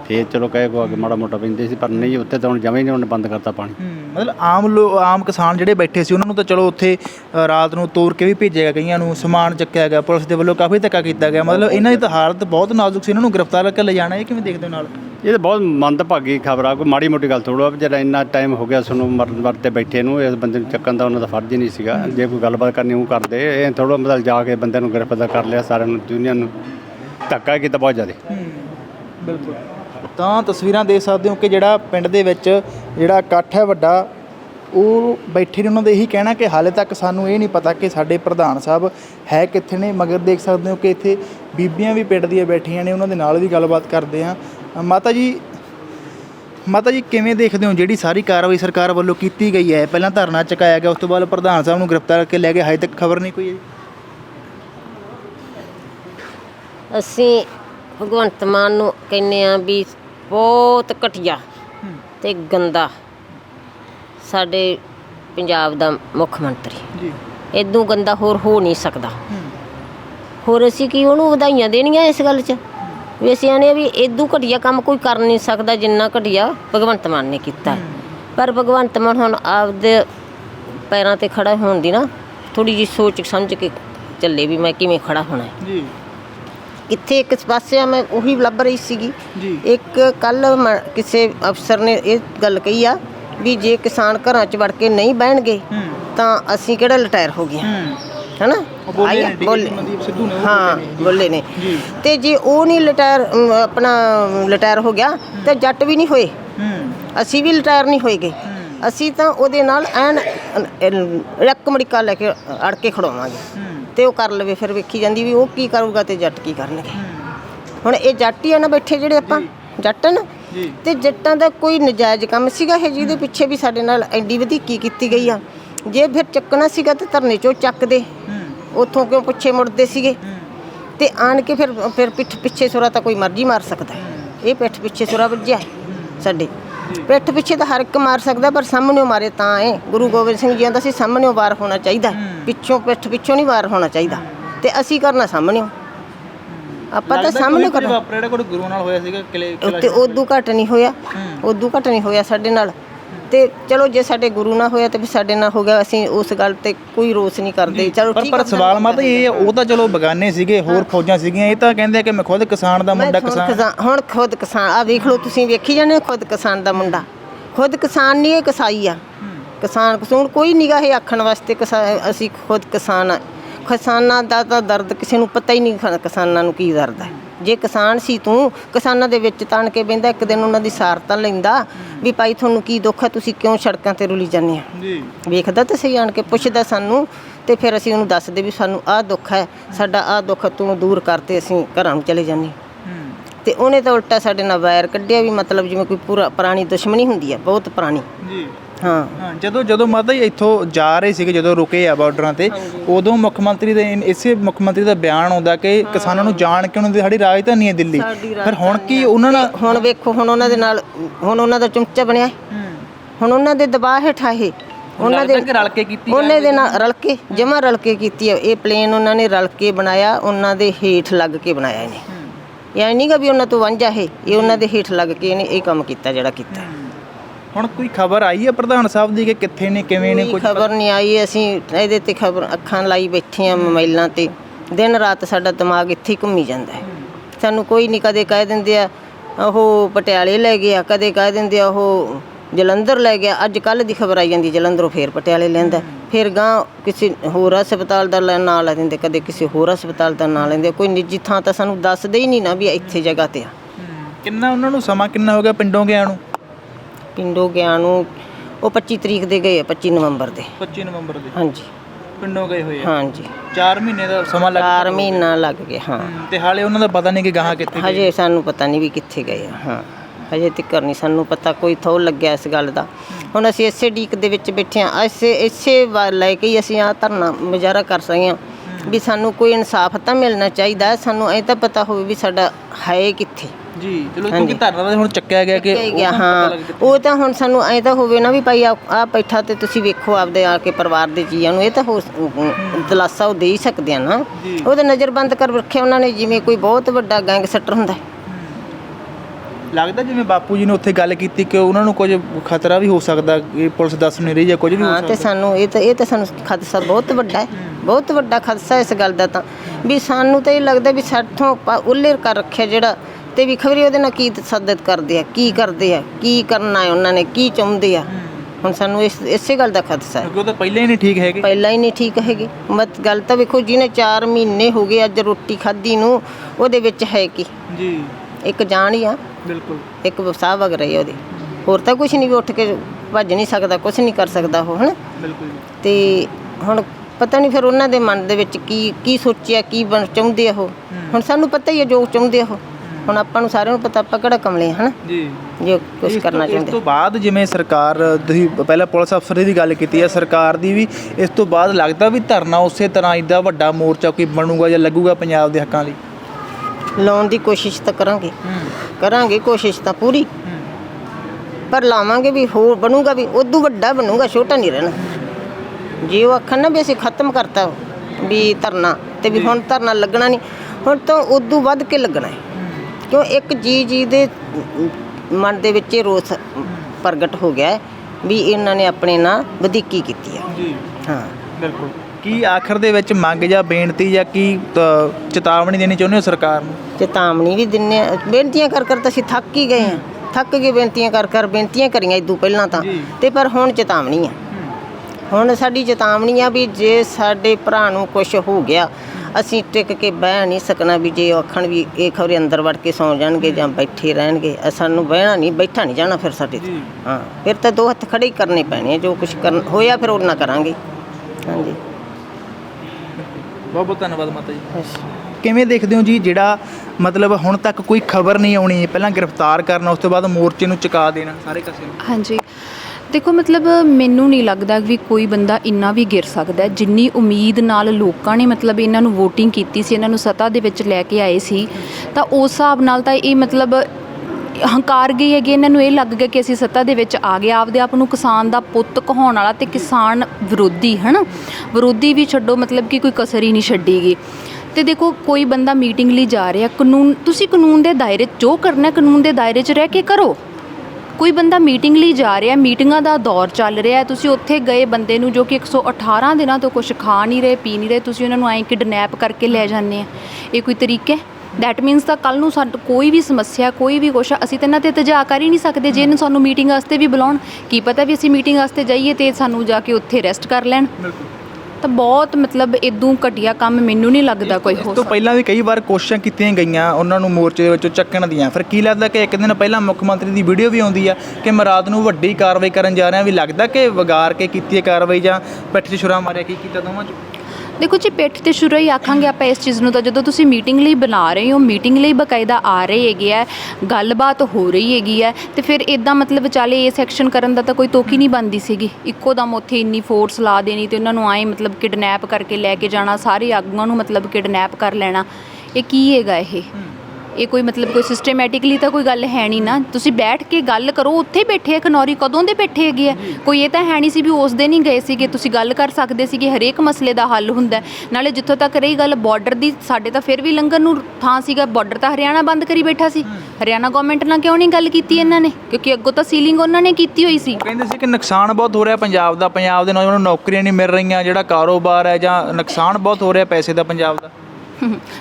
ਫੇਰ ਚਲੋ ਕਹੇ ਕੋ ਅੱਗੇ ਮਾੜਾ ਮੋਟਾ ਪੀਂਦੇ ਸੀ ਪਰ ਨਹੀਂ ਉੱਥੇ ਤਾਂ ਹੁਣ ਜਮੇ ਨਹੀਂ ਉਹਨੇ ਬੰਦ ਕਰਤਾ ਪਾਣੀ। ਹੂੰ ਮਤਲਬ ਆਮ ਲੋ ਆਮ ਕਿਸਾਨ ਜਿਹੜੇ ਬੈਠੇ ਸੀ ਉਹਨਾਂ ਨੂੰ ਤਾਂ ਚਲੋ ਉੱਥੇ ਅ, ਰਾਤ ਨੂੰ ਤੋਰ ਕੇ ਵੀ ਭੇਜਿਆ ਗਿਆ ਕਈਆਂ ਨੂੰ ਸਮਾਨ ਚੱਕਿਆ ਗਿਆ ਪੁਲਿਸ ਦੇ ਵੱਲੋਂ ਕਾਫੀ ਧੱਕਾ ਕੀਤਾ ਗਿਆ। ਮਤਲਬ ਇਹਨਾਂ ਦੀ ਤਾਂ ਹਾਲਤ ਬਹੁਤ ਨਾਜ਼ੁਕ ਸੀ ਇਹਨਾਂ ਨੂੰ ਗ੍ਰਿਫਤਾਰ ਕਰਕੇ ਲੈ ਜਾਣਾ ਇਹ ਕਿਵੇਂ ਦੇਖਦੇ ਹੋ ਨਾਲ? ਇਹ ਤਾਂ ਬਹੁਤ ਮੰਦਭਾਗੀ ਖਬਰ ਆ, ਕੋਈ ਮਾੜੀ ਮੋਟੀ ਗੱਲ ਥੋੜੋ ਜਿਹੜਾ ਇੰਨਾ ਟਾਈਮ ਹੋ ਗਿਆ ਸਾਨੂੰ ਮਰਨ ਵਰਤੇ ਬੈਠੇ ਨੂੰ, ਇਸ ਬੰਦੇ ਨੂੰ ਚੱਕਣ ਦਾ ਉਹਨਾਂ ਦਾ ਫਰਜ਼ ਹੀ ਨਹੀਂ ਸੀਗਾ। ਜੇ ਕੋਈ ਗੱਲਬਾਤ ਕਰਨੀ ਉਹ ਕਰਦੇ ਇਹ ਥੋੜਾ ਮਤਲਬ ਜਾ ਕੇ ਬੰਦੇ ਨੂੰ ਗ੍ਰਿਫਤਾਰ ਕਰ ਲਿਆ, ਸਾਰਿਆਂ ਨੂੰ ਯੂਨੀਅਨ ਨੂੰ। ਧੱਕਾ ਕੀਤਾ ਬਹੁਤ ਜ਼ਿਆਦਾ। ਬਿਲਕੁਲ। ਤਾਂ ਤਸਵੀਰਾਂ ਦੇਖ ਸਕਦੇ ਹੋ ਕਿ ਜਿਹੜਾ ਪਿੰਡ ਦੇ ਵਿੱਚ ਜਿਹੜਾ ਇਕੱਠ ਹੈ ਵੱਡਾ, ਉਹ ਬੈਠੇ ਨੇ, ਉਹਨਾਂ ਦਾ ਇਹੀ ਕਹਿਣਾ ਕਿ ਹਾਲੇ ਤੱਕ ਸਾਨੂੰ ਇਹ ਨਹੀਂ ਪਤਾ ਕਿ ਸਾਡੇ ਪ੍ਰਧਾਨ ਸਾਹਿਬ ਹੈ ਕਿੱਥੇ ਨੇ, ਮਗਰ ਦੇਖ ਸਕਦੇ ਹੋ ਕਿ ਇੱਥੇ ਬੀਬੀਆਂ ਵੀ ਪਿੰਡ ਦੀਆਂ ਬੈਠੀਆਂ ਨੇ, ਉਹਨਾਂ ਦੇ ਨਾਲ ਵੀ ਗੱਲਬਾਤ ਕਰਦੇ ਆ ਮਾਤਾ ਜੀ ਮਾਤਾ ਜੀ ਕਿਵੇਂ ਦੇਖਦੇ ਹੋ ਜਿਹੜੀ ਸਾਰੀ ਕਾਰਵਾਈ ਸਰਕਾਰ ਵੱਲੋਂ ਕੀਤੀ ਗਈ ਹੈ? ਪਹਿਲਾਂ ਧਰਨਾ ਚੁਕਾਇਆ ਗਿਆ ਉਸ ਤੋਂ ਬਾਅਦ ਪ੍ਰਧਾਨ ਸਾਹਿਬ ਨੂੰ ਗ੍ਰਿਫਤਾਰ ਕਰਕੇ ਲੈ ਗਏ ਹਜੇ ਤੱਕ ਖਬਰ ਨਹੀਂ ਕੋਈ ਹੈ ਅਸੀਂ ਭਗਵੰਤ ਮਾਨ ਨੂੰ ਕਹਿੰਨੇ ਆ ਵੀ ਬਹੁਤ ਘਟੀਆ ਤੇ ਗੰਦਾ ਸਾਡੇ ਪੰਜਾਬ ਦਾ ਮੁੱਖ ਮੰਤਰੀ। ਜੀ। ਇਦੋਂ ਗੰਦਾ ਹੋਰ ਹੋ ਨਹੀਂ ਸਕਦਾ। ਹੋਰ ਅਸੀਂ ਕੀ ਉਹਨੂੰ ਵਧਾਈਆਂ ਦੇਣੀਆਂ ਇਸ ਗੱਲ 'ਚ? ਵੀ ਅਸੀਂ ਆਨੇ ਵੀ ਇਦੋਂ ਘਟੀਆ ਕੰਮ ਕੋਈ ਕਰ ਨਹੀਂ ਸਕਦਾ ਜਿੰਨਾ ਘਟੀਆ ਭਗਵੰਤ ਮਾਨ ਨੇ ਕੀਤਾ। ਪਰ ਭਗਵੰਤ ਮਾਨ ਹੁਣ ਆਪਦੇ ਪੈਰਾਂ ਤੇ ਖੜਾ ਹੋਣ ਦੀ ਨਾ ਥੋੜੀ ਜਿਹੀ ਸੋਚ ਸਮਝ ਕੇ ਚੱਲੇ ਵੀ ਮੈਂ ਕਿਵੇਂ ਖੜਾ ਹੋਣਾ ਹੈ। ਜੀ। ਇੱਥੇ ਇੱਕ ਪਾਸੇ ਮੈਂ ਉਹੀ ਲੱਭ ਰਹੀ ਸੀਗੀ। ਜੀ। ਇੱਕ ਕੱਲ ਕਿਸੇ ਅਫਸਰ ਨੇ ਇਹ ਗੱਲ ਕਹੀ ਆ ਵੀ ਜੇ ਕਿਸਾਨ ਘਰਾਂ 'ਚ ਵੜ ਕੇ ਨਹੀਂ ਬਹਿਣਗੇ ਤਾਂ ਅਸੀਂ ਕਿਹੜਾ ਰਿਟਾਇਰ ਹੋ ਗਏ ਹੂੰ। ਹੈਨਾ? ਉਹ ਬੋਲੇ ਆਈ ਆ, ਨੇ, ਡੀ. ਬੋਲੇ। ਮਨਦੀਪ ਸਿੱਧੂ ਨੇ ਉਹ ਹਾਂ ਬੋਲੇ ਨੇ, ਜੀ। ਬੋਲੇ ਨੇ। ਜੀ। ਤੇ ਜੇ ਉਹ ਨਹੀਂ ਰਿਟਾਇਰ ਅਮ, ਆਪਣਾ ਰਿਟਾਇਰ ਹੋ ਗਿਆ ਤੇ ਜੱਟ ਵੀ ਨਹੀਂ ਹੋਏ। ਹੂੰ। ਅਸੀਂ ਵੀ ਰਿਟਾਇਰ ਨਹੀਂ ਹੋਏਗੇ ਅਸੀਂ ਤਾਂ ਉਹਦੇ ਨਾਲ ਐਨ ਰੱਕ ਮੜਿਕਾ ਲੈ ਕੇ ਅੜ ਕੇ ਖੜਾਵਾਂਗੇ। ਤੇ ਉਹ ਕਰ ਲਵੇ ਫਿਰ ਵੇਖੀ ਜਾਂਦੀ ਵੀ ਉਹ ਕੀ ਕਰੂਗਾ ਤੇ ਜੱਟ ਕੀ ਕਰਨਗੇ। ਹੁਣ ਇਹ ਜੱਟ ਹੀ ਆ ਨਾ ਬੈਠੇ ਜਿਹੜੇ ਆਪਾਂ ਜੱਟ ਆ ਨਾ। ਜੀ। ਤੇ ਜੱਟਾਂ ਦਾ ਕੋਈ ਨਜਾਇਜ਼ ਕੰਮ ਸੀਗਾ ਇਹ ਜਿਹਦੇ ਪਿੱਛੇ ਵੀ ਸਾਡੇ ਨਾਲ ਐਡੀ ਵਧੀਕੀ ਕੀਤੀ ਗਈ ਆ। ਜੇ ਫਿਰ ਚੱਕਣਾ ਸੀਗਾ ਤੇ ਧਰਨੇ ਚੋਂ ਚੱਕਦੇ। ਉੱਥੋਂ ਕਿਉਂ ਪਿੱਛੇ ਮੁੜਦੇ ਸੀਗੇ? ਤੇ ਆਣ ਕੇ ਫਿਰ ਫਿਰ ਪਿੱਠ ਪਿੱਛੇ ਸੁਰਾ ਤਾਂ ਕੋਈ ਮਰਜ਼ੀ ਮਾਰ ਸਕਦਾ ਹੈ। ਇਹ ਪਿੱਠ ਪਿੱਛੇ ਸੁਰਾ ਵੱਜਿਆ ਹੈ ਸਾਡੇ। ਪਿੱਠ ਪਿੱਛੇ ਤਾਂ ਹਰ ਇੱਕ ਮਾਰ ਸਕਦਾ ਪਰ ਸਾਹਮਣੇ ਮਾਰੇ ਤਾਂ ਹੈ ਗੁਰੂ ਗੋਬਿੰਦ ਸਿੰਘ ਜੀ ਆਂਦਾ ਸੀ ਸਾਹਮਣੇ ਵਾਰ ਹੋਣਾ ਚਾਹੀਦਾ ਹੈ। ਪਿੱਛੋਂ ਪਿੱਠ ਪਿੱਛੋਂ ਨਹੀਂ ਵਾਰ ਹੋਣਾ ਚਾਹੀਦਾ। ਤੇ ਅਸੀਂ ਕਰਨਾ ਸਾਹਮਣੇ ਆਪਾਂ ਤਾਂ ਸਾਹਮਣੇ ਕਰਨਾ। ਵਾਪਰਿਆ ਜਿਹੜਾ ਕੋਈ ਗੁਰੂ ਨਾਲ ਹੋਇਆ ਸੀਗਾ ਕਿਲੇ ਉੱਤੇ ਉਦੋਂ ਘੱਟ ਨਹੀਂ ਹੋਇਆ। ਉਦੋਂ ਘੱਟ ਨਹੀਂ ਹੋਇਆ ਸਾਡੇ ਨਾਲ। ਤੇ ਚਲੋ ਜੇ ਸਾਡੇ ਗੁਰੂ ਨਾਲ ਹੋਇਆ ਤੇ ਫਿਰ ਸਾਡੇ ਨਾਲ ਹੋ ਗਿਆ ਅਸੀਂ ਉਸ ਗੱਲ ਤੇ ਕੋਈ ਰੋਸ ਨਹੀਂ ਕਰਦੇ। ਚਲੋ ਪਰ ਠੀਕ ਪਰ ਸਵਾਲ ਮਾਤਾ ਇਹ ਉਹ ਤਾਂ ਚਲੋ ਬਗਾਨੇ ਸੀਗੇ ਹੋਰ ਫੌਜਾਂ ਸੀਗੀਆਂ ਇਹ ਤਾਂ ਕਹਿੰਦੇ ਆ ਕਿ ਮੈਂ ਖੁਦ ਕਿਸਾਨ ਦਾ ਮੁੰਡਾ ਕਿਸਾਨ ਕਿਸਾਨ- ਹੁਣ ਖੁਦ ਕਿਸਾਨ ਆ ਵੇਖ ਲਓ ਤੁਸੀਂ ਵੇਖੀ ਜਾਂਦੇ ਹੋ ਖੁਦ ਕਿਸਾਨ ਦਾ ਮੁੰਡਾ। ਖੁਦ ਕਿਸਾਨ ਨਹੀਂ ਇਹ ਕਸਾਈ ਆ। ਕਿਸਾਨ ਕਸੂਨ ਕੋਈ ਨਿਗਾਹ ਇਹ ਆਖਣ ਵਾਸਤੇ ਕਿਸਾ- ਅਸੀਂ ਖੁਦ ਕਿਸਾਨ ਆ। ਕਿਸਾਨਾਂ ਦਾ ਤਾਂ ਦਰਦ ਕਿਸੇ ਨੂੰ ਪਤਾ ਹੀ ਨਹੀਂ ਖ- ਕਿਸਾਨਾਂ ਨੂੰ ਕੀ ਦਰਦ ਹੈ। ਜੇ ਕਿਸਾਨ ਸੀ ਤੂੰ ਕਿਸਾਨਾਂ ਦੇ ਵਿੱਚ ਤਣ ਕੇ ਬਹਿੰਦਾ ਇੱਕ ਦਿਨ ਉਹਨਾਂ ਦੀ ਸਾਰ ਤਾਂ ਲੈਂਦਾ ਵੀ ਭਾਈ ਤੁਹਾਨੂੰ ਕੀ ਦੁੱਖ ਹੈ ਤੁਸੀਂ ਕਿਉਂ ਸੜਕਾਂ ਤੇ ਰੁਲੀ ਜਾਂਦੇ ਆ ਜੀ। ਵੇਖਦਾ ਤਾਂ ਸਹੀ ਆਣ ਕੇ ਪੁੱਛਦਾ ਸਾਨੂੰ ਤੇ ਫਿਰ ਅਸੀਂ ਉਹਨੂੰ ਦੱਸਦੇ ਵੀ ਸਾਨੂੰ ਆਹ ਦੁੱਖ ਹੈ ਸਾਡਾ ਆਹ ਦੁੱਖ ਤੂੰ ਦੂਰ ਕਰਤੇ ਅਸੀਂ ਘਰਾਂ ਨੂੰ ਚਲੇ ਜਾਂਦੇ ਹਾਂ। ਤੇ ਉਹਨੇ ਤਾਂ ਉਲਟਾ ਸਾਡੇ ਨਾਲ ਵੈਰ ਕੱਢਿਆ ਵੀ ਮਤਲਬ ਜਿਵੇਂ ਕੋਈ ਪੂਰਾ ਪੁਰਾਣੀ ਦੁਸ਼ਮਣੀ ਹੁੰਦੀ ਹੈ ਬਹੁਤ ਪੁਰਾਣੀ। ਜੀ। ਹਾਂ। ਹਾਂ ਜਦੋਂ ਜਦੋਂ ਮਾਤਾ ਜੀ ਇੱਥੋਂ ਜਾ ਰਹੇ ਸੀਗੇ ਜਦੋਂ ਰੁਕੇ ਆ ਬਾਰਡਰਾਂ ਤੇ ਉਦੋਂ ਮੁੱਖ ਮੰਤਰੀ ਦੇ ਇਸੇ ਮੁੱਖ ਮੰਤਰੀ ਦਾ ਬਿਆਨ ਆਉਂਦਾ ਕਿ ਕਿਸਾਨਾਂ ਨੂੰ ਜਾਣ ਕੇ ਉਹਨਾਂ ਦੀ ਸਾਡੀ ਰਾਜਧਾਨੀ ਹੈ ਦਿੱਲੀ। ਫਿਰ ਹੁਣ ਕੀ ਉਹਨਾਂ ਨਾਲ ਹੁਣ ਵੇਖੋ ਹੁਣ ਉਹਨਾਂ ਦੇ ਨਾਲ ਹੁਣ ਉਹਨਾਂ ਦਾ ਚਮਚਾ ਬਣਿਆ। ਹੈ। ਹੁਣ ਉਹਨਾਂ ਦੇ ਦਬਾਅ ਹੇਠਾਂ ਇਹ। ਉਹਨਾਂ ਦੇ ਰਲ ਕੇ ਕੀਤੀ ਉਹਨੇ ਦੇ ਨਾਲ ਰਲ ਕੇ ਜਮਾ ਰਲ ਕੇ ਕੀਤੀ ਹੈ ਇਹ ਪਲੇਨ ਉਹਨਾਂ ਨੇ ਰਲ ਕੇ ਬਣਾਇਆ ਉਹਨਾਂ ਦੇ ਹੇਠ ਲੱਗ ਕੇ ਬਣਾਇਆ ਇਹਨੇ। ਇਹ ਨਹੀਂਗਾ ਵੀ ਉਹਨਾਂ ਤੋਂ ਵਾਂਝਾ ਇਹ ਇਹ ਉਹਨਾਂ ਦੇ ਹੇਠ ਲੱਗ ਕੇ ਇਹਨੇ ਇਹ ਕੰਮ ਕੀਤਾ ਜਿਹੜਾ ਕੀਤਾ। ਹੁਣ ਕੋਈ ਖਬਰ ਆਈ ਹੈ ਪ੍ਰਧਾਨ ਸਾਹਿਬ ਦੀ ਕਿ ਕਿੱਥੇ ਨੇ ਕਿਵੇਂ ਨੇ ਕੋਈ ਕੁਝ ਖਬਰ ਨਹੀਂ ਆਈ ਅਸੀਂ ਇਹਦੇ ਤੇ ਖਬਰ ਅੱਖਾਂ ਲਾਈ ਬੈਠੇ ਆ ਮੋਬਾਈਲਾਂ ਤੇ। ਦਿਨ ਰਾਤ ਸਾਡਾ ਦਿਮਾਗ ਇੱਥੇ ਹੀ ਘੁੰਮੀ ਜਾਂਦਾ ਹੈ। ਸਾਨੂੰ ਕੋਈ ਨਹੀਂ ਕਦੇ ਕਹਿ ਦਿੰਦੇ ਆ ਉਹ ਪਟਿਆਲੇ ਲੈ ਗਿਆ ਕਦੇ ਕਹਿ ਦਿੰਦੇ ਆ ਉਹ ਜਲੰਧਰ ਲੈ ਗਿਆ। ਅੱਜ ਕੱਲ ਦੀ ਖਬਰ ਆਈ ਜਾਂਦੀ ਜਲੰਧਰੋਂ ਫੇਰ ਪਟਿਆਲੇ ਲੈਂਦਾ। ਫਿਰ ਗਾਂ ਕਿਸੇ ਹੋਰ ਹਸਪਤਾਲ ਦਾ ਨਾਂ ਲੈ ਦਿੰਦੇ ਕਦੇ ਕਿਸੇ ਹੋਰ ਹਸਪਤਾਲ ਦਾ ਨਾਂ ਲੈਂਦੇ। ਕੋਈ ਨਿੱਜੀ ਥਾਂ ਤਾਂ ਸਾਨੂੰ ਦੱਸਦੇ ਹੀ ਨਹੀਂ ਨਾ ਵੀ ਇੱਥੇ ਜਗ੍ਹਾ ਤੇ ਆ। ਕਿੰਨਾ ਉਹਨਾਂ ਨੂੰ ਸਮਾਂ ਕਿੰਨਾ ਹੋ ਗਿਆ ਪਿੰਡੋਂ ਗਿਆ ਨੂੰ? ਪਿੰਡੋਂ ਗਿਆ ਨੂੰ ਉਹ 25 ਤਰੀਕ ਦੇ ਗਏ ਆ 25 ਨਵੰਬਰ ਦੇ। 25 ਨਵੰਬਰ ਦੇ। ਹਾਂਜੀ। ਪਿੰਡੋਂ ਗਏ ਹੋਏ ਆ। ਹਾਂਜੀ। 4 ਮਹੀਨੇ ਦਾ ਸਮਾਂ ਲੱਗ ਚਾਰ ਮਹੀਨਾ ਲੱਗ ਗਿਆ ਹਾਂ। ਤੇ ਹਾਲੇ ਉਹਨਾਂ ਦਾ ਪਤਾ ਨਹੀਂ ਕਿ ਗਾਹਾਂ ਕਿੱਥੇ ਗਏ। ਹਜੇ ਸਾਨੂੰ ਪਤਾ ਨਹੀਂ ਵੀ ਕਿੱਥੇ ਗਏ ਆ ਹਾਂ। ਹਜੇ ਤੱਕ ਨਹੀਂ ਸਾਨੂੰ ਪਤਾ ਕੋਈ ਥੋ ਲੱਗਿਆ ਇਸ ਗੱਲ ਦਾ। ਹੁਣ ਅਸੀਂ ਇਸੇ ਡੀਕ ਦੇ ਵਿੱਚ ਬੈਠੇ ਆ ਇਸੇ ਇਸੇ ਵਾ- ਲੈ ਕੇ ਹੀ ਅਸੀਂ ਆ ਧਰਨਾ ਮੁਜ਼ਾਹਰਾ ਕਰ ਸਕੇ ਆ ਵੀ ਸਾਨੂੰ ਕੋਈ ਇਨਸਾਫ ਤਾਂ ਮਿਲਣਾ ਚਾਹੀਦਾ ਸਾਨੂੰ ਐ ਤਾਂ ਪਤਾ ਹੋਵੇ ਵੀ ਸਾਡਾ ਹੈ ਕਿੱਥੇ। ਜੀ ਚਲੋ ਕਿਉਂਕਿ ਧਰਨਾ ਤਾਂ ਹੁਣ ਚੱਕਿਆ ਗਿਆ ਕਿ ਗਿਆ ਹਾਂ। ਉਹ ਤਾਂ ਹੁਣ ਸਾਨੂੰ ਐ ਤਾਂ ਹੋਵੇ ਨਾ ਵੀ ਭਾਈ ਆ ਆ ਬੈਠਾ ਤੇ ਤੁਸੀਂ ਵੇਖੋ ਆਪਦੇ ਆ ਕੇ ਪਰਿਵਾਰ ਦੇ ਜੀਆਂ ਨੂੰ ਇਹ ਤਾਂ ਹੋ ਦਲਾਸਾ ਉਹ ਦੇ ਹੀ ਸਕਦੇ ਆ ਨਾ। ਉਹਦੇ ਨਜ਼ਰਬੰਦ ਕਰ ਰੱਖਿਆ ਉਹਨਾਂ ਨੇ ਜਿਵੇਂ ਕੋਈ ਬਹੁਤ ਵੱਡਾ ਗੈਂਗਸਟਰ ਹੁੰਦਾ। ਲੱਗਦਾ ਜਿਵੇਂ ਬਾਪੂ ਜੀ ਨੇ ਉੱਥੇ ਗੱਲ ਕੀਤੀ ਕਿ ਉਹਨਾਂ ਨੂੰ ਕੁਝ ਖਤਰਾ ਵੀ ਹੋ ਸਕਦਾ ਕਿ ਪੁਲਿਸ ਦੱਸ ਨਹੀਂ ਰਹੀ ਜਾਂ ਕੁਝ ਵੀ ਹੋ ਹਾਂ ਤੇ ਸਾਨੂੰ ਇਹ ਤਾਂ ਇਹ ਤਾਂ ਸਾਨੂੰ ਖਦਸ਼ਾ ਬਹੁਤ ਵੱਡਾ ਹੈ। ਬਹੁਤ ਵੱਡਾ ਖਦਸ਼ਾ ਇਸ ਗੱਲ ਦਾ ਤਾਂ। ਵੀ ਸਾਨੂੰ ਤਾਂ ਇਹ ਲੱਗਦਾ ਵੀ ਸਾਥੋਂ ਪ- ਉੱਲੇ ਕਰ ਰੱਖਿਆ ਜਿਹੜਾ ਤੇ ਵੀ ਖਬਰੀ ਉਹਦੇ ਨਾਲ ਕੀ ਤਸੱਦਦ ਕਰਦੇ ਆ ਕੀ ਕਰਦੇ ਆ ਕੀ ਕਰਨਾ ਹੈ ਉਹਨਾਂ ਨੇ ਕੀ ਚਾਹੁੰਦੇ ਆ। ਹੁਣ ਸਾਨੂੰ ਇਸ ਇਸੇ ਗੱਲ ਦਾ ਖਦਸ਼ਾ ਹੈ। ਕਿਉਂਕਿ ਉਹ ਤਾਂ ਪਹਿਲਾਂ ਹੀ ਨਹੀਂ ਠੀਕ ਹੈਗੇ। ਪਹਿਲਾਂ ਹੀ ਨਹੀਂ ਠੀਕ ਹੈਗੇ। ਮਤ ਗੱਲ ਤਾਂ ਵੇਖੋ ਜਿਹਨੇ 4 ਮਹੀਨੇ ਹੋ ਗਏ ਅੱਜ ਰੋਟੀ ਖਾਧੀ ਨੂੰ ਉਹਦੇ ਵਿੱਚ ਹੈ ਕੀ? ਜੀ। ਇੱਕ ਜਾਨ ਹੀ ਆ। ਬਿਲਕੁਲ। ਇੱਕ ਵਸਾ ਵਗ ਰਹੀ ਆ ਉਹਦੀ। ਹੋਰ ਤਾਂ ਕੁਝ ਨਹੀਂ ਵੀ ਉੱਠ ਕੇ ਭੱਜ ਨਹੀਂ ਸਕਦਾ ਕੁਝ ਨਹੀਂ ਕਰ ਸਕਦਾ ਉਹ ਹਨਾ? ਬਿਲਕੁਲ ਤੇ ਹੁਣ ਪਤਾ ਨਹੀਂ ਫਿਰ ਉਹਨਾਂ ਦੇ ਮਨ ਦੇ ਵਿੱਚ ਕੀ ਕੀ ਸੋਚਿਆ ਕੀ ਬਣ ਚਾਹੁੰਦੇ ਆ ਉਹ। ਹੁਣ ਸਾਨੂੰ ਪਤਾ ਹੀ ਹੈ ਜੋ ਚਾਹੁੰਦੇ ਆ ਉਹ। ਹੁਣ ਆਪਾਂ ਨੂੰ ਸਾਰਿਆਂ ਨੂੰ ਪਤਾ ਆਪਾਂ ਕਿਹੜਾ ਕਮਲੇ ਹਨਾ? ਜੀ। ਜੇ ਕੁਝ ਕਰਨਾ ਤੋਂ- ਇਸ ਚਾਹੁੰਦੇ ਤੋਂ ਬਾਅਦ ਜਿਵੇਂ ਸਰਕਾਰ ਤੁਸੀਂ ਪਹਿਲਾਂ ਪੁਲਿਸ ਅਫਸਰ ਦੀ ਗੱਲ ਕੀਤੀ ਹੈ ਸਰਕਾਰ ਦੀ ਵੀ ਇਸ ਤੋਂ ਬਾਅਦ ਲੱਗਦਾ ਵੀ ਧਰਨਾ ਉਸੇ ਤਰ੍ਹਾਂ ਇਦਾਂ ਵੱਡਾ ਮੋਰਚਾ ਕੋਈ ਬਣੂਗਾ ਜਾਂ ਲੱਗੂਗਾ ਪੰਜਾਬ ਦੇ ਹੱਕਾਂ ਲਈ? ਲਾਉਣ ਦੀ ਕੋਸ਼ਿਸ਼ ਤਾਂ ਕਰਾਂਗੇ। ਕਰਾਂਗੇ ਕੋਸ਼ਿਸ਼ ਤਾਂ ਪੂਰੀ। ਪਰ ਲਾਵਾਂਗੇ ਵੀ ਹੋਰ ਬਣੂਗਾ ਵੀ ਉਦੋਂ ਵੱਡਾ ਬਣੂਗਾ ਛੋਟਾ ਨਹੀਂ ਰਹਿਣਾ। ਜੇ ਉਹ ਆਖਣ ਨਾ ਵੀ ਅਸੀਂ ਖਤਮ ਕਰਤਾ ਵੀ ਧਰਨਾ ਤੇ ਵੀ ਹੁਣ ਧਰਨਾ ਲੱਗਣਾ ਨਹੀਂ ਹੁਣ ਤਾਂ ਉਦੋਂ ਵੱਧ ਕੇ ਲੱਗਣਾ ਹੈ। ਕਿਉਂ ਇੱਕ ਜੀ ਜੀ ਦੇ ਮਨ ਦੇ ਵਿੱਚ ਇਹ ਰੋਸ ਪ੍ਰਗਟ ਹੋ ਗਿਆ ਹੈ ਵੀ ਇਹਨਾਂ ਨੇ ਆਪਣੇ ਨਾਲ ਵਧੀਕੀ ਕੀਤੀ ਆ ਜੀ। ਹਾਂ। ਬਿਲਕੁਲ। ਕੀ ਆਖਰ ਦੇ ਵਿੱਚ ਮੰਗ ਜਾਂ ਬੇਨਤੀ ਜਾਂ ਕੀ ਅ, ਚੇਤਾਵਨੀ ਦੇਣੀ ਚਾਹੁੰਦੇ ਹੋ ਸਰਕਾਰ ਨੂੰ? ਚੇਤਾਵਨੀ ਵੀ ਦਿੰਨੇ ਆ ਬੇਨਤੀਆਂ ਕਰ ਕਰ ਤਾਂ ਅਸੀਂ ਥੱਕ ਹੀ ਗਏ ਆ ਥੱਕ ਗਏ ਬੇਨਤੀਆਂ ਕਰ ਕਰ ਬੇਨਤੀਆਂ ਕਰੀਆਂ ਇਦੋਂ ਪਹਿਲਾਂ ਤਾਂ। ਜੀ। ਤੇ ਪਰ ਹੁਣ ਚੇਤਾਵਨੀ ਆ ਹੁਣ ਸਾਡੀ ਚੇਤਾਵਨੀ ਆ ਵੀ ਜੇ ਸਾਡੇ ਭਰਾ ਨੂੰ ਕੁਝ ਹੋ ਗਿਆ ਅਸੀਂ ਟਿਕ ਕੇ ਬਹਿ ਨਹੀਂ ਸਕਣਾ ਵੀ ਜੇ ਉਹ ਆਖਣ ਵੀ ਇਹ ਖਬਰੇ ਅੰਦਰ ਵੜ ਕੇ ਸੌਂ ਜਾਣਗੇ ਜਾਂ ਬੈਠੇ ਰਹਿਣਗੇ ਅ ਸਾਨੂੰ ਬਹਿਣਾ ਨਹੀਂ ਬੈਠਾ ਨਹੀਂ ਜਾਣਾ ਫਿਰ ਸਾਡੇ ਤੋਂ। ਹਾਂ ਫਿਰ ਤਾਂ ਦੋ ਹੱਥ ਖੜੇ ਹੀ ਕਰਨੇ ਪੈਣੇ ਆ ਜੋ ਕੁਝ ਕਰਨ ਹੋਇਆ ਫਿਰ ਉਹਨਾਂ ਕਰਾਂਗੇ। ਹਾਂਜੀ। ਬਹੁਤ ਬਹੁਤ ਧੰਨਵਾਦ ਮਾਤਾ ਜੀ। ਕਿਵੇਂ ਦੇਖਦੇ ਹੋ ਜੀ ਜਿਹੜਾ ਮਤਲਬ ਹੁਣ ਤੱਕ ਕੋਈ ਖਬਰ ਨਹੀਂ ਆਉਣੀ ਪਹਿਲਾਂ ਗ੍ਰਿਫਤਾਰ ਕਰਨਾ ਉਸ ਤੋਂ ਬਾਅਦ ਮੋਰਚੇ ਨੂੰ ਚੁਕਾ ਦੇਣਾ ਸਾਰੇ ਕਾਸੇ ਨੂੰ? ਹਾਂਜੀ। ਦੇਖੋ, ਮਤਲਬ ਮੈਨੂੰ ਨਹੀਂ ਲੱਗਦਾ ਵੀ ਕੋਈ ਬੰਦਾ ਇੰਨਾ ਵੀ ਗਿਰ ਸਕਦਾ ਜਿੰਨੀ ਉਮੀਦ ਨਾਲ ਲੋਕਾਂ ਨੇ ਮਤਲਬ ਇਹਨਾਂ ਨੂੰ VOTING ਕੀਤੀ ਸੀ, ਇਹਨਾਂ ਨੂੰ ਸੱਤਾ ਦੇ ਵਿੱਚ ਲੈ ਕੇ ਆਏ ਸੀ, ਤਾਂ ਉਸ ਹਿਸਾਬ ਨਾਲ ਤਾਂ ਇਹ ਮਤਲਬ ਹੰਕਾਰ ਗਈ ਹੈਗੀ। ਇਹਨਾਂ ਨੂੰ ਇਹ ਲੱਗ ਗਿਆ ਕਿ ਅਸੀਂ ਸੱਤਾ ਦੇ ਵਿੱਚ ਆ ਗਏ। ਆਪਦੇ ਆਪ ਨੂੰ ਕਿਸਾਨ ਦਾ ਪੁੱਤ ਕਹਾਉਣ ਵਾਲਾ ਤੇ ਕਿਸਾਨ ਵਿਰੋਧੀ, ਹਨਾ? ਵਿਰੋਧੀ ਵੀ ਛੱਡੋ, ਮਤਲਬ ਕਿ ਕੋਈ ਕਸਰ ਹੀ ਨਹੀਂ ਛੱਡੀਗੀ। ਤੇ ਦੇਖੋ, ਕੋਈ ਬੰਦਾ ਮੀਟਿੰਗ ਲਈ ਜਾ ਰਿਹਾ, ਕਾਨੂੰਨ, ਤੁਸੀਂ ਕਾਨੂੰਨ ਦੇ ਦਾਇਰੇ, ਜੋ ਕਰਨਾ ਕਾਨੂੰਨ ਦੇ ਦਾਇਰੇ 'ਚ ਰਹਿ ਕੇ ਕਰੋ। ਕੋਈ ਬੰਦਾ ਮੀਟਿੰਗ ਲਈ ਜਾ ਰਿਹਾ, ਮੀਟਿੰਗਾਂ ਦਾ ਦੌਰ ਚੱਲ ਰਿਹਾ, ਤੁਸੀਂ ਉੱਥੇ ਗਏ ਬੰਦੇ ਨੂੰ ਜੋ ਕਿ 118 ਦਿਨਾਂ ਤੋਂ ਕੁਝ ਖਾ ਨਹੀਂ ਰਹੇ, ਪੀ ਨਹੀਂ ਰਹੇ, ਤੁਸੀਂ ਉਹਨਾਂ ਨੂੰ ਐਂ ਕਿਡਨੈਪ ਕਰਕੇ ਲੈ ਜਾਂਦੇ ਆ। ਇਹ ਕੋਈ ਤਰੀਕਾ ਹੈ? ਦੈਟ ਮੀਨਸ ਤਾਂ ਕੱਲ ਨੂੰ ਸਾਡ, ਕੋਈ ਵੀ ਸਮੱਸਿਆ, ਕੋਈ ਵੀ ਕੁਛ, ਅਸੀਂ ਤਾਂ ਇਹਨਾਂ ਤੇ ਤਜਾ ਕਰ ਹੀ ਨਹੀਂ ਸਕਦੇ ਜੇ ਇਹਨੂੰ ਸਾਨੂੰ ਮੀਟਿੰਗ ਵਾਸਤੇ ਵੀ ਬੁਲਾਉਣ। ਕੀ ਪਤਾ ਵੀ ਅਸੀਂ ਮੀਟਿੰਗ ਵਾਸਤੇ ਜਾਈਏ ਤੇ ਸਾਨੂੰ ਜਾ ਕੇ ਉੱਥੇ ਰੈਸਟ ਕਰ ਲੈਣ। ਤਾਂ ਬਹੁਤ ਮਤਲਬ ਇਦੋਂ ਘਟੀਆ ਕੰਮ ਮੈਨੂੰ ਨਹੀਂ ਲੱਗਦਾ ਕੋਈ ਹੋ ਤੋਂ ਸਕਦਾ। ਪਹਿਲਾਂ ਵੀ ਕਈ ਵਾਰ ਕੋਸ਼ਿਸ਼ਾਂ ਕੀਤੀਆਂ ਗਈਆਂ ਉਹਨਾਂ ਨੂੰ ਮੋਰਚੇ ਦੇ ਵਿੱਚੋਂ ਚੱਕਣ ਦੀਆਂ। ਫਿਰ ਕੀ ਲੱਗਦਾ ਕਿ ਇੱਕ ਦਿਨ ਪਹਿਲਾਂ ਮੁੱਖ ਮੰਤਰੀ ਦੀ ਵੀਡੀਓ ਵੀ ਆਉਂਦੀ ਆ ਕਿ ਮਰਾਦ ਨੂੰ ਵੱਡੀ ਕਾਰਵਾਈ ਕਰਨ ਜਾ ਰਹੇ ਆ ਵੀ ਲੱਗਦਾ ਕਿ ਵਿਗਾੜ ਕੇ ਕੀਤੀ ਹੈ ਕਾਰਵਾਈ ਜਾਂ ਪਿੱਠ 'ਚ ਛੁਰਾ ਮਾਰਿਆ ਕੀ ਕੀਤਾ ਦੋਵਾਂ 'ਚ? ਦੇਖੋ ਜੀ, ਪਿੱਠ ਤੇ ਸ਼ੁਰੂ ਹੀ ਆਖਾਂਗੇ ਆਪਾਂ ਇਸ ਚੀਜ਼ ਨੂੰ ਤਾਂ ਜਦੋਂ ਤੁਸੀਂ ਮੀਟਿੰਗ ਲਈ ਬਣਾ ਰਹੇ ਹੋ ਮੀਟਿੰਗ ਲਈ ਬਕਾਇਦਾ ਆ ਰਹੇ ਹੈਗੇ ਆ, ਗੱਲਬਾਤ ਹੋ ਰਹੀ ਹੈਗੀ ਆ, ਤੇ ਫਿਰ ਇਦਾਂ ਮਤਲਬ ਵਿਚਾਲੇ ਇਹ ਸੈਕਸ਼ਨ ਕਰਨ ਦਾ ਤਾਂ ਕੋਈ ਤੋਕੀ ਨਹੀਂ ਬੰਦੀ ਸੀਗੀ। ਇੱਕੋ ਦਮ ਉੱਥੇ ਇੰਨੀ ਫੋਰਸ ਲਾ ਦੇਣੀ ਤੇ ਉਹਨਾਂ ਨੂੰ ਆਏ ਮਤਲਬ ਕਿਡਨੈਪ ਕਰਕੇ ਲੈ ਕੇ ਜਾਣਾ, ਸਾਰੇ ਆਗੂਆਂ ਨੂੰ ਮਤਲਬ ਕਿਡਨੈਪ ਕਰ ਲੈਣਾ। ਇਹ ਕੀ ਹੈਗਾ ਇਹ? ਇਹ ਕੋਈ ਮਤਲਬ ਕੋਈ ਸਿਸਟੇਮੈਟਿਕਲੀ ਤਾਂ ਕੋਈ ਗੱਲ ਹੈ ਨਹੀਂ ਨਾ। ਤੁਸੀਂ ਬੈਠ ਕੇ ਗੱਲ ਕਰੋ, ਉੱਥੇ ਬੈਠੇ ਆ, ਖਨੌਰੀ ਕਦੋਂ ਦੇ ਬੈਠੇ ਹੈਗੇ ਆ? ਕੋਈ ਇਹ ਤਾਂ ਹੈ ਨਹੀਂ ਸੀ ਵੀ ਉਸ ਦਿਨ ਹੀ ਗਏ ਸੀਗੇ, ਤੁਸੀਂ ਗੱਲ ਕਰ ਸਕਦੇ ਸੀਗੇ, ਹਰੇਕ ਮਸਲੇ ਦਾ ਹੱਲ ਹੁੰਦਾ। ਨਾਲੇ ਜਿੱਥੋਂ ਤੱਕ ਰਹੀ ਗੱਲ ਬਾਰਡਰ ਦੀ, ਸਾਡੇ ਤਾਂ ਫਿਰ ਵੀ ਲੰਘਣ ਨੂੰ ਥਾਂ ਸੀਗਾ ਬਾਰਡਰ ਤਾਂ ਹਰਿਆਣਾ ਬੰਦ ਕਰੀ ਬੈਠਾ ਸੀ। ਹਰਿਆਣਾ ਗਵਰਨਮੈਂਟ ਨਾਲ ਕਿਉਂ ਨਹੀਂ ਗੱਲ ਕੀਤੀ ਇਹਨਾਂ ਨੇ? ਕਿਉਂਕਿ ਅੱਗੋਂ ਤਾਂ ਸੀਲਿੰਗ ਉਹਨਾਂ ਨੇ ਕੀਤੀ ਹੋਈ ਸੀ। ਕਹਿੰਦੇ ਸੀ ਕਿ ਨੁਕਸਾਨ ਬਹੁਤ ਹੋ ਰਿਹਾ ਪੰਜਾਬ ਦਾ, ਪੰਜਾਬ ਦੇ ਨੌਜਵਾਨਾਂ ਨੂੰ ਨੌਕਰੀਆਂ ਨਹੀਂ ਮਿਲ ਰਹੀਆਂ, ਜਿਹੜਾ ਕਾਰੋਬਾਰ ਹੈ ਜਾਂ ਨੁਕਸਾਨ ਬਹੁਤ ਹੋ ਰਿਹਾ ਪੈਸੇ ਦਾ ਪੰਜਾਬ ਦਾ।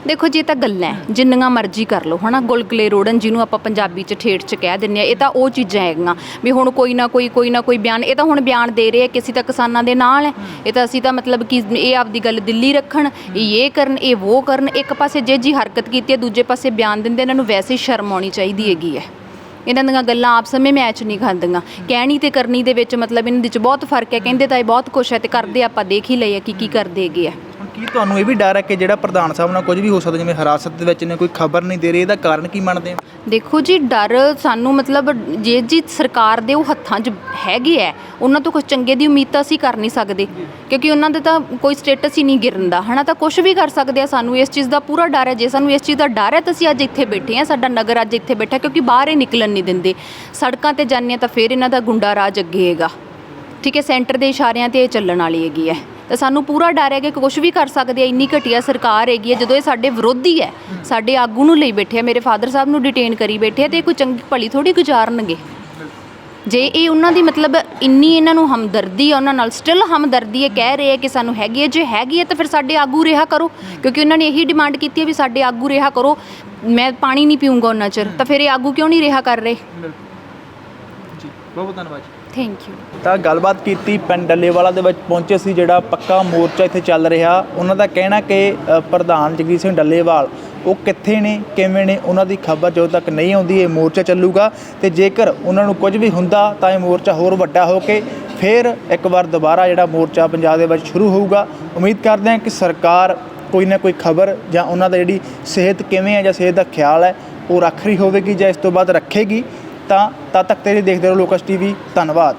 ਦੇਖੋ ਜੀ ਇਹ ਤਾਂ ਗੱਲਾਂ ਹੈ, ਜਿੰਨੀਆਂ ਮਰਜ਼ੀ ਕਰ ਲਓ ਹਨਾ? ਗੁਲਗਲੇ ਰੋੜਨ ਜਿਹਨੂੰ ਆਪਾਂ ਪੰਜਾਬੀ ਚ ਠੇਠ ਚ ਕਹਿ ਦਿੰਦੇ ਆ ਇਹ ਤਾਂ ਉਹ ਚੀਜ਼ਾਂ ਹੈਗੀਆਂ। ਵੀ ਹੁਣ ਕੋਈ ਨਾ ਕੋਈ ਕੋਈ ਨਾ ਕੋਈ ਬਿਆਨ ਇਹ ਤਾਂ ਹੁਣ ਬਿਆਨ ਦੇ ਰਹੇ ਆ ਕਿ ਅਸੀਂ ਤਾਂ ਕਿਸਾਨਾਂ ਦੇ ਨਾਲ ਹੈ। ਇਹ ਤਾਂ ਅਸੀਂ ਤਾਂ ਮਤਲਬ ਕਿ ਇਹ ਆਪਦੀ ਗੱਲ ਦਿੱਲੀ ਰੱਖਣ ਇਹ ਇਹ ਕਰਨ ਇਹ ਉਹ ਕਰਨ। ਇੱਕ ਪਾਸੇ ਜੇ ਜੀ ਹਰਕਤ ਕੀਤੀ ਹੈ ਦੂਜੇ ਪਾਸੇ ਬਿਆਨ ਦਿੰਦੇ ਇਹਨਾਂ ਨੂੰ ਵੈਸੇ ਹੀ ਸ਼ਰਮ ਆਉਣੀ ਚਾਹੀਦੀ ਹੈਗੀ ਹੈ। ਇਹਨਾਂ ਦੀਆਂ ਗੱਲਾਂ ਆਪ ਸਮੇਂ ਮੈਚ ਨਹੀਂ ਖਾਂਦੀਆਂ। ਕਹਿਣੀ ਤੇ ਕਰਨੀ ਦੇ ਵਿੱਚ ਮਤਲਬ ਇਹਨਾਂ ਦੇ ਵਿੱਚ ਬਹੁਤ ਫ਼ਰਕ ਹੈ ਕਹਿੰਦੇ ਤਾਂ ਇਹ ਬਹੁਤ ਕੁਛ ਹੈ ਤੇ ਕਰਦੇ ਆਪਾਂ ਦੇਖ ਹੀ ਲਏ ਆ ਕਿ ਕੀ ਕਰਦੇ ਹੈਗੇ ਆ। ਕੀ ਤੁਹਾਨੂੰ ਇਹ ਵੀ ਡਰ ਹੈ ਕਿ ਜਿਹੜਾ ਪ੍ਰਧਾਨ ਸਾਹਿਬ ਨਾਲ ਕੁਝ ਵੀ ਹੋ ਸਕਦਾ, ਜਿਵੇਂ ਹਿਰਾਸਤ ਦੇ ਵਿੱਚ ਨੇ ਕੋਈ ਖਬਰ ਨਹੀਂ ਦੇ ਰਹੇ, ਇਹਦਾ ਕਾਰਨ ਕੀ ਮੰਨਦੇ ਆ ਦੇਖੋ ਜੀ, ਡਰ ਸਾਨੂੰ ਮਤਲਬ ਜੇ ਜੀ ਸਰਕਾਰ ਦੇ ਉਹ ਹੱਥਾਂ 'ਚ ਹੈਗੇ ਐ ਉਹਨਾਂ ਤੋਂ ਕੁਝ ਚੰਗੇ ਦੀ ਉਮੀਦ ਤਾਂ ਅਸੀਂ ਕਰ ਨਹੀਂ ਸਕਦੇ, ਕਿਉਂਕਿ ਉਹਨਾਂ ਦੇ ਤਾਂ ਕੋਈ ਸਟੇਟਸ ਹੀ ਨਹੀਂ ਗਿਰਨ ਦਾ ਹਨਾ? ਤਾਂ ਕੁਝ ਵੀ ਕਰ ਸਕਦੇ ਆ ਸਾਨੂੰ, ਇਸ ਚੀਜ਼ ਦਾ ਪੂਰਾ ਡਰ ਹੈ। ਜੇ ਸਾਨੂੰ ਇਸ ਚੀਜ਼ ਦਾ ਡਰ ਹੈ ਤਾਂ ਅਸੀਂ ਅੱਜ ਇੱਥੇ ਬੈਠੇ ਆ ਸਾਡਾ ਨਗਰ ਅੱਜ ਇੱਥੇ ਬੈਠਾ, ਕਿਉਂਕਿ ਬਾਹਰ ਹੀ ਨਿਕਲਣ ਨਹੀਂ ਦਿੰਦੇ। ਸੜਕਾਂ ਤੇ ਜਾਂਦੇ ਹਾਂ ਤਾਂ ਫਿਰ ਇਹਨਾਂ ਦਾ ਗੁੰਡਾ ਰਾਜ ਅੱਗੇ ਹੈਗਾ। ਠੀਕ ਹੈ, ਸੈਂਟਰ ਦੇ ਇਸ਼ਾਰਿਆਂ ਤੇ ਇਹ ਚੱਲਣ ਵਾਲੀ ਹੈਗੀ ਹੈ। ਤਾਂ ਸਾਨੂੰ ਪੂਰਾ ਡਰ ਹੈ ਕਿ ਕੁਝ ਵੀ ਕਰ ਸਕਦੇ ਆ ਇੰਨੀ ਘਟੀਆ ਸਰਕਾਰ ਹੈਗੀ ਹੈ, ਜਦੋਂ ਇਹ ਸਾਡੇ ਵਿਰੋਧੀ ਹੈ, ਸਾਡੇ ਆਗੂ ਨੂੰ ਲਈ ਬੈਠੇ ਆ, ਮੇਰੇ ਫਾਦਰ ਸਾਹਿਬ ਨੂੰ ਡਿਟੇਨ ਕਰੀ ਬੈਠੇ ਆ, ਤੇ ਇਹ ਕੋਈ ਚੰਗੀ ਭਲੀ ਥੋੜੀ ਗੁਜ਼ਾਰਨਗੇ। ਜੇ ਇਹ ਉਹਨਾਂ ਦੀ ਮਤਲਬ ਇੰਨੀ ਇਹਨਾਂ ਨੂੰ ਹਮਦਰਦੀ ਆ, ਉਹਨਾਂ ਨਾਲ ਸਟਿਲ ਹਮਦਰਦੀ ਹੈ, ਕਹਿ ਰਹੇ ਆ ਕਿ ਸਾਨੂੰ ਹੈਗੀ ਹੈ, ਜੇ ਹੈਗੀ ਹੈ ਤਾਂ ਫਿਰ ਸਾਡੇ ਆਗੂ ਰਿਹਾ ਕਰੋ, ਕਿਉਂਕਿ ਉਹਨਾਂ ਨੇ ਇਹੀ ਡਿਮਾਂਡ ਕੀਤੀ ਹੈ ਵੀ ਸਾਡੇ ਆਗੂ ਰਿਹਾ ਕਰੋ, ਮੈਂ ਪਾਣੀ ਨਹੀਂ ਪੀਊਂਗਾ ਉਹਨਾਂ ਚਿਰ, ਤਾਂ ਫਿਰ ਇਹ ਆਗੂ ਕਿਉਂ ਨਹੀਂ ਰਿਹਾ ਕਰ ਰਹੇ? ਜੀ, ਬਹੁਤ ਬਹੁਤ ਧੰਨਵਾਦ ਥੈਂਕ ਯੂ ਤਾਂ ਗੱਲਬਾਤ ਕੀਤੀ, ਪਿੰਡ ਡੱਲੇਵਾਲਾ ਦੇ ਵਿੱਚ ਪਹੁੰਚੇ ਸੀ ਜਿਹੜਾ ਪੱਕਾ ਮੋਰਚਾ ਇੱਥੇ ਚੱਲ ਰਿਹਾ। ਉਹਨਾਂ ਦਾ ਕਹਿਣਾ ਕਿ ਪ੍ਰਧਾਨ ਜਗਜੀਤ ਸਿੰਘ ਡੱਲੇਵਾਲ, ਉਹ ਕਿੱਥੇ ਨੇ, ਕਿਵੇਂ ਨੇ, ਉਹਨਾਂ ਦੀ ਖਬਰ ਜਦੋਂ ਤੱਕ ਨਹੀਂ ਆਉਂਦੀ, ਇਹ ਮੋਰਚਾ ਚੱਲੂਗਾ। ਤੇ ਜੇਕਰ ਉਹਨਾਂ ਨੂੰ ਕੁਝ ਵੀ ਹੁੰਦਾ, ਤਾਂ ਇਹ ਮੋਰਚਾ ਹੋਰ ਵੱਡਾ ਹੋ ਕੇ ਫਿਰ ਇੱਕ ਵਾਰ ਦੁਬਾਰਾ ਜਿਹੜਾ ਮੋਰਚਾ ਪੰਜਾਬ ਦੇ ਵਿੱਚ ਸ਼ੁਰੂ ਹੋਊਗਾ। ਉਮੀਦ ਕਰਦੇ ਹਾਂ ਕਿ ਸਰਕਾਰ ਕੋਈ ਨਾ ਕੋਈ ਖਬਰ ਜਾਂ ਉਹਨਾਂ ਦਾ ਜਿਹੜੀ ਸਿਹਤ ਕਿਵੇਂ ਹੈ ਜਾਂ ਸਿਹਤ ਦਾ ਖਿਆਲ ਹੈ, ਉਹ ਰੱਖ ਰਹੀ ਹੋਵੇਗੀ ਜਾਂ ਇਸ ਤੋਂ ਬਾਅਦ ਰੱਖੇਗੀ। ਤਾਂ ਤਦ ਤੱਕ ਤੇਰੇ ਦੇਖਦੇ ਰਹੋ ਲੋਕਸ ਟੀਵੀ। ਧੰਨਵਾਦ।